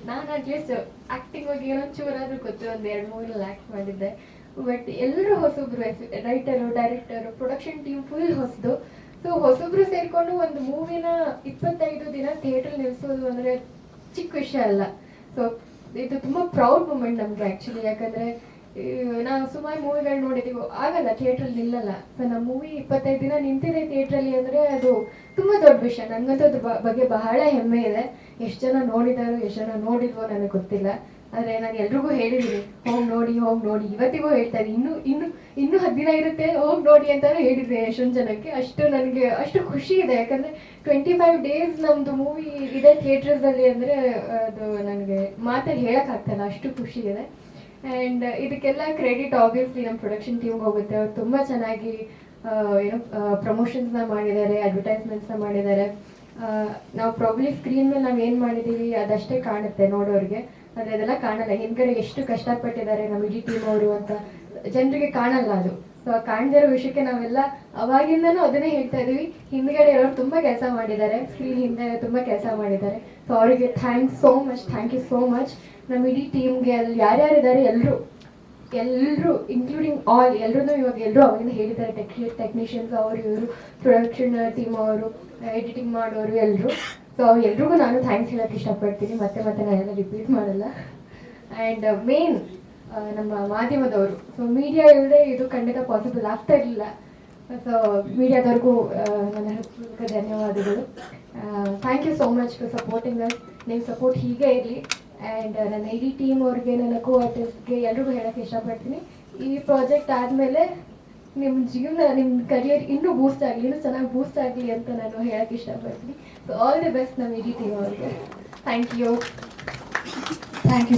ನಾನು ಅಟ್ಲೀಸ್ಟ್ ಆ್ಯಕ್ಟಿಂಗ್ ಬಗ್ಗೆ ಏನೋ ಚೂರಾದ್ರೂ ಗೊತ್ತು, ಒಂದು ಎರಡು ಮೂರು ಆ್ಯಕ್ಟ್ ಮಾಡಿದ್ದೆ. ಬಟ್ ಎಲ್ಲರೂ ಹೊಸಬ್ರು writer director production team full ಹೊಸದು. ಸೊ ಹೊಸಬ್ರು ಸೇರ್ಕೊಂಡು ಒಂದು ಮೂವಿನ ಇಪ್ಪತ್ತೈದು ದಿನ ಥಿಯೇಟರ್ ನಿಲ್ಸೋದು ಅಂದ್ರೆ ಚಿಕ್ಕ ವಿಷಯ ಅಲ್ಲ. ಸೊ ಇದು ತುಂಬಾ ಪ್ರೌಡ್ ಮೂಮೆಂಟ್ ನಮ್ಗೆ ಆ್ಯಕ್ಚುಲಿ ಯಾಕಂದ್ರೆ ನಾವು ಸುಮಾರು ಮೂವಿಗಳು ನೋಡಿದೀವಿ. ಆಗಲ್ಲ, ಥಿಯೇಟ್ರಲ್ಲಿ ನಿಲ್ಲಲ್ಲ ಸೊ ನಮ್ಮ ಮೂವಿ ಇಪ್ಪತ್ತೈದು ದಿನ ನಿಂತಿದೆ ಥಿಯೇಟ್ರಲ್ಲಿ ಅಂದ್ರೆ ಅದು ತುಂಬಾ ದೊಡ್ಡ ವಿಷಯ. ನನ್ಗಂತೂ ಅದ್ರ ಬಗ್ಗೆ ಬಹಳ ಹೆಮ್ಮೆ ಇದೆ. ಎಷ್ಟು ಜನ ನೋಡಿದಾರೋ, ಎಷ್ಟು ಜನ ನೋಡಿಲ್ವೋ ನನಗೆ ಗೊತ್ತಿಲ್ಲ. ಆದ್ರೆ ನಾನು ಎಲ್ರಿಗೂ ಹೇಳಿದೀನಿ, ಹೋಗ್ ನೋಡಿ, ಹೋಗಿ ನೋಡಿ. ಇವತ್ತಿಗೂ ಹೇಳ್ತಾ ಇದ್ದೀನಿ ಇನ್ನು ಇನ್ನು ಇನ್ನು ಹತ್ತು ದಿನ ಇರುತ್ತೆ, ಹೋಗ್ ನೋಡಿ ಅಂತಾನು ಹೇಳಿದ್ದೆ ಎಷ್ಟೊಂದು ಜನಕ್ಕೆ. ಅಷ್ಟು ನನಗೆ, ಅಷ್ಟು ಖುಷಿ ಇದೆ. ಯಾಕಂದ್ರೆ ಟ್ವೆಂಟಿ ಫೈವ್ ಡೇಸ್ ನಮ್ದು ಮೂವಿ ಇದೆ ಥಿಯೇಟರ್ಸ್ ಅಲ್ಲಿ ಅಂದ್ರೆ ಅದು ನನಗೆ ಮಾತಲ್ಲಿ ಹೇಳಕ್ ಆಗ್ತಲ್ಲ ಅಷ್ಟು ಖುಷಿ ಇದೆ. ಅಂಡ್ ಇದಕ್ಕೆಲ್ಲ ಕ್ರೆಡಿಟ್ ಆಬ್ವಿಯಸ್ಲಿ ನಮ್ಮ ಪ್ರೊಡಕ್ಷನ್ ಟೀಮ್ಗೆ ಹೋಗುತ್ತೆ. ಅವ್ರು ತುಂಬ ಚೆನ್ನಾಗಿ ಏನು ಪ್ರಮೋಷನ್ಸ್ನ ಮಾಡಿದ್ದಾರೆ ಅಡ್ವರ್ಟೈಸ್ಮೆಂಟ್ಸ್ನ ಮಾಡಿದ್ದಾರೆ. ನಾವು ಪ್ರಾಬ್ಲಿ ಸ್ಕ್ರೀನ್ ಮೇಲೆ ನಾವು ಏನು ಮಾಡಿದ್ದೀವಿ ಅದಷ್ಟೇ ಕಾಣುತ್ತೆ ನೋಡೋರಿಗೆ. ಆದರೆ ಅದೆಲ್ಲ ಕಾಣಲ್ಲ. ಹಿಂದ್ಗಡೆ ಎಷ್ಟು ಕಷ್ಟಪಟ್ಟಿದ್ದಾರೆ ನಮ್ಮ ಇಡೀ ಟೀಮ್ ಅವರು ಅಂತ ಜನರಿಗೆ ಕಾಣಲ್ಲ ಅದು. ಸೊ ಕಾಣದೇ ಇರೋ ವಿಷಯಕ್ಕೆ ನಾವೆಲ್ಲ ಅವಾಗಿಂದನೂ ಅದನ್ನೇ ಹೇಳ್ತಾ ಇದೀವಿ. ಹಿಂದ್ಗಡೆ ಇರೋರು ತುಂಬಾ ಕೆಲಸ ಮಾಡಿದ್ದಾರೆ. ಸ್ಕ್ರೀನ್ ಹಿಂದೆ ತುಂಬಾ ಕೆಲಸ ಮಾಡಿದ್ದಾರೆ. ಸೊ ಅವರಿಗೆ thanks so much thank you so much ನಮ್ಮ ಇಡೀ ಟೀಮ್ಗೆ ಅಲ್ಲಿ ಯಾರ್ಯಾರಿದ್ದಾರೆ ಎಲ್ಲರೂ ಎಲ್ಲರೂ ಇನ್ಕ್ಲೂಡಿಂಗ್ ಆಲ್ ಎಲ್ಲರೂ ಇವಾಗ ಎಲ್ಲರೂ ಅವಾಗಿಂದ ಹೇಳಿದ್ದಾರೆ. ಟೆಕ್ ಟೆಕ್ನಿಷಿಯನ್ಸ್ ಅವರು, ಇವರು ಪ್ರೊಡಕ್ಷನ್ ಟೀಮ್ ಅವರು ಎಡಿಟಿಂಗ್ ಮಾಡೋರು ಎಲ್ಲರೂ ಸೊ ಎಲ್ರಿಗೂ ನಾನು ಥ್ಯಾಂಕ್ಸ್ ಹೇಳಕ್ಕೆ ಇಷ್ಟಪಡ್ತೀನಿ. ಮತ್ತೆ ಮತ್ತೆ ನಾನೆಲ್ಲ ರಿಪೀಟ್ ಮಾಡಲ್ಲ. ಆ್ಯಂಡ್ ಮೇನ್ ನಮ್ಮ ಮಾಧ್ಯಮದವರು. ಸೊ ಮೀಡಿಯಾ ಇಲ್ಲದೆ ಇದು ಖಂಡಿತ ಪಾಸಿಬಲ್ ಆಗ್ತಾ ಇರಲಿಲ್ಲ. ಸೊ ಮೀಡಿಯಾದವ್ರಿಗೂ ನನ್ನ ಹೃತ್ಪೂರ್ವಕ ಧನ್ಯವಾದಗಳು. Thank you so much for supporting us ನಿಮ್ಮ ಸಪೋರ್ಟ್ ಹೀಗೆ ಇರಲಿ. ಆ್ಯಂಡ್ ನನ್ನ ಇಡೀ ಟೀಮ್ ಅವ್ರಿಗೆ, ನನ್ನ ಕೋ ಆರ್ಟಿಸ್ಟ್ಗೆ ಎಲ್ರಿಗೂ ಹೇಳೋಕ್ಕೆ ಇಷ್ಟಪಡ್ತೀನಿ. ಈ ಪ್ರಾಜೆಕ್ಟ್ ಆದಮೇಲೆ ನಿಮ್ಮ ಜೀವನ ನಿಮ್ಮ ಕರಿಯರ್ ಇನ್ನೂ ಬೂಸ್ಟ್ ಆಗಲಿ, ಇನ್ನೂ ಚೆನ್ನಾಗಿ ಬೂಸ್ಟ್ ಆಗಲಿ ಅಂತ ನಾನು ಹೇಳೋಕ್ಕೆ ಇಷ್ಟಪಡ್ತೀನಿ. ಸೊ ಆಲ್ ದಿ ಬೆಸ್ಟ್ ನಮ್ಮ ಇಡೀ ಟೀಮ್ ಅವ್ರಿಗೆ. Thank you thank you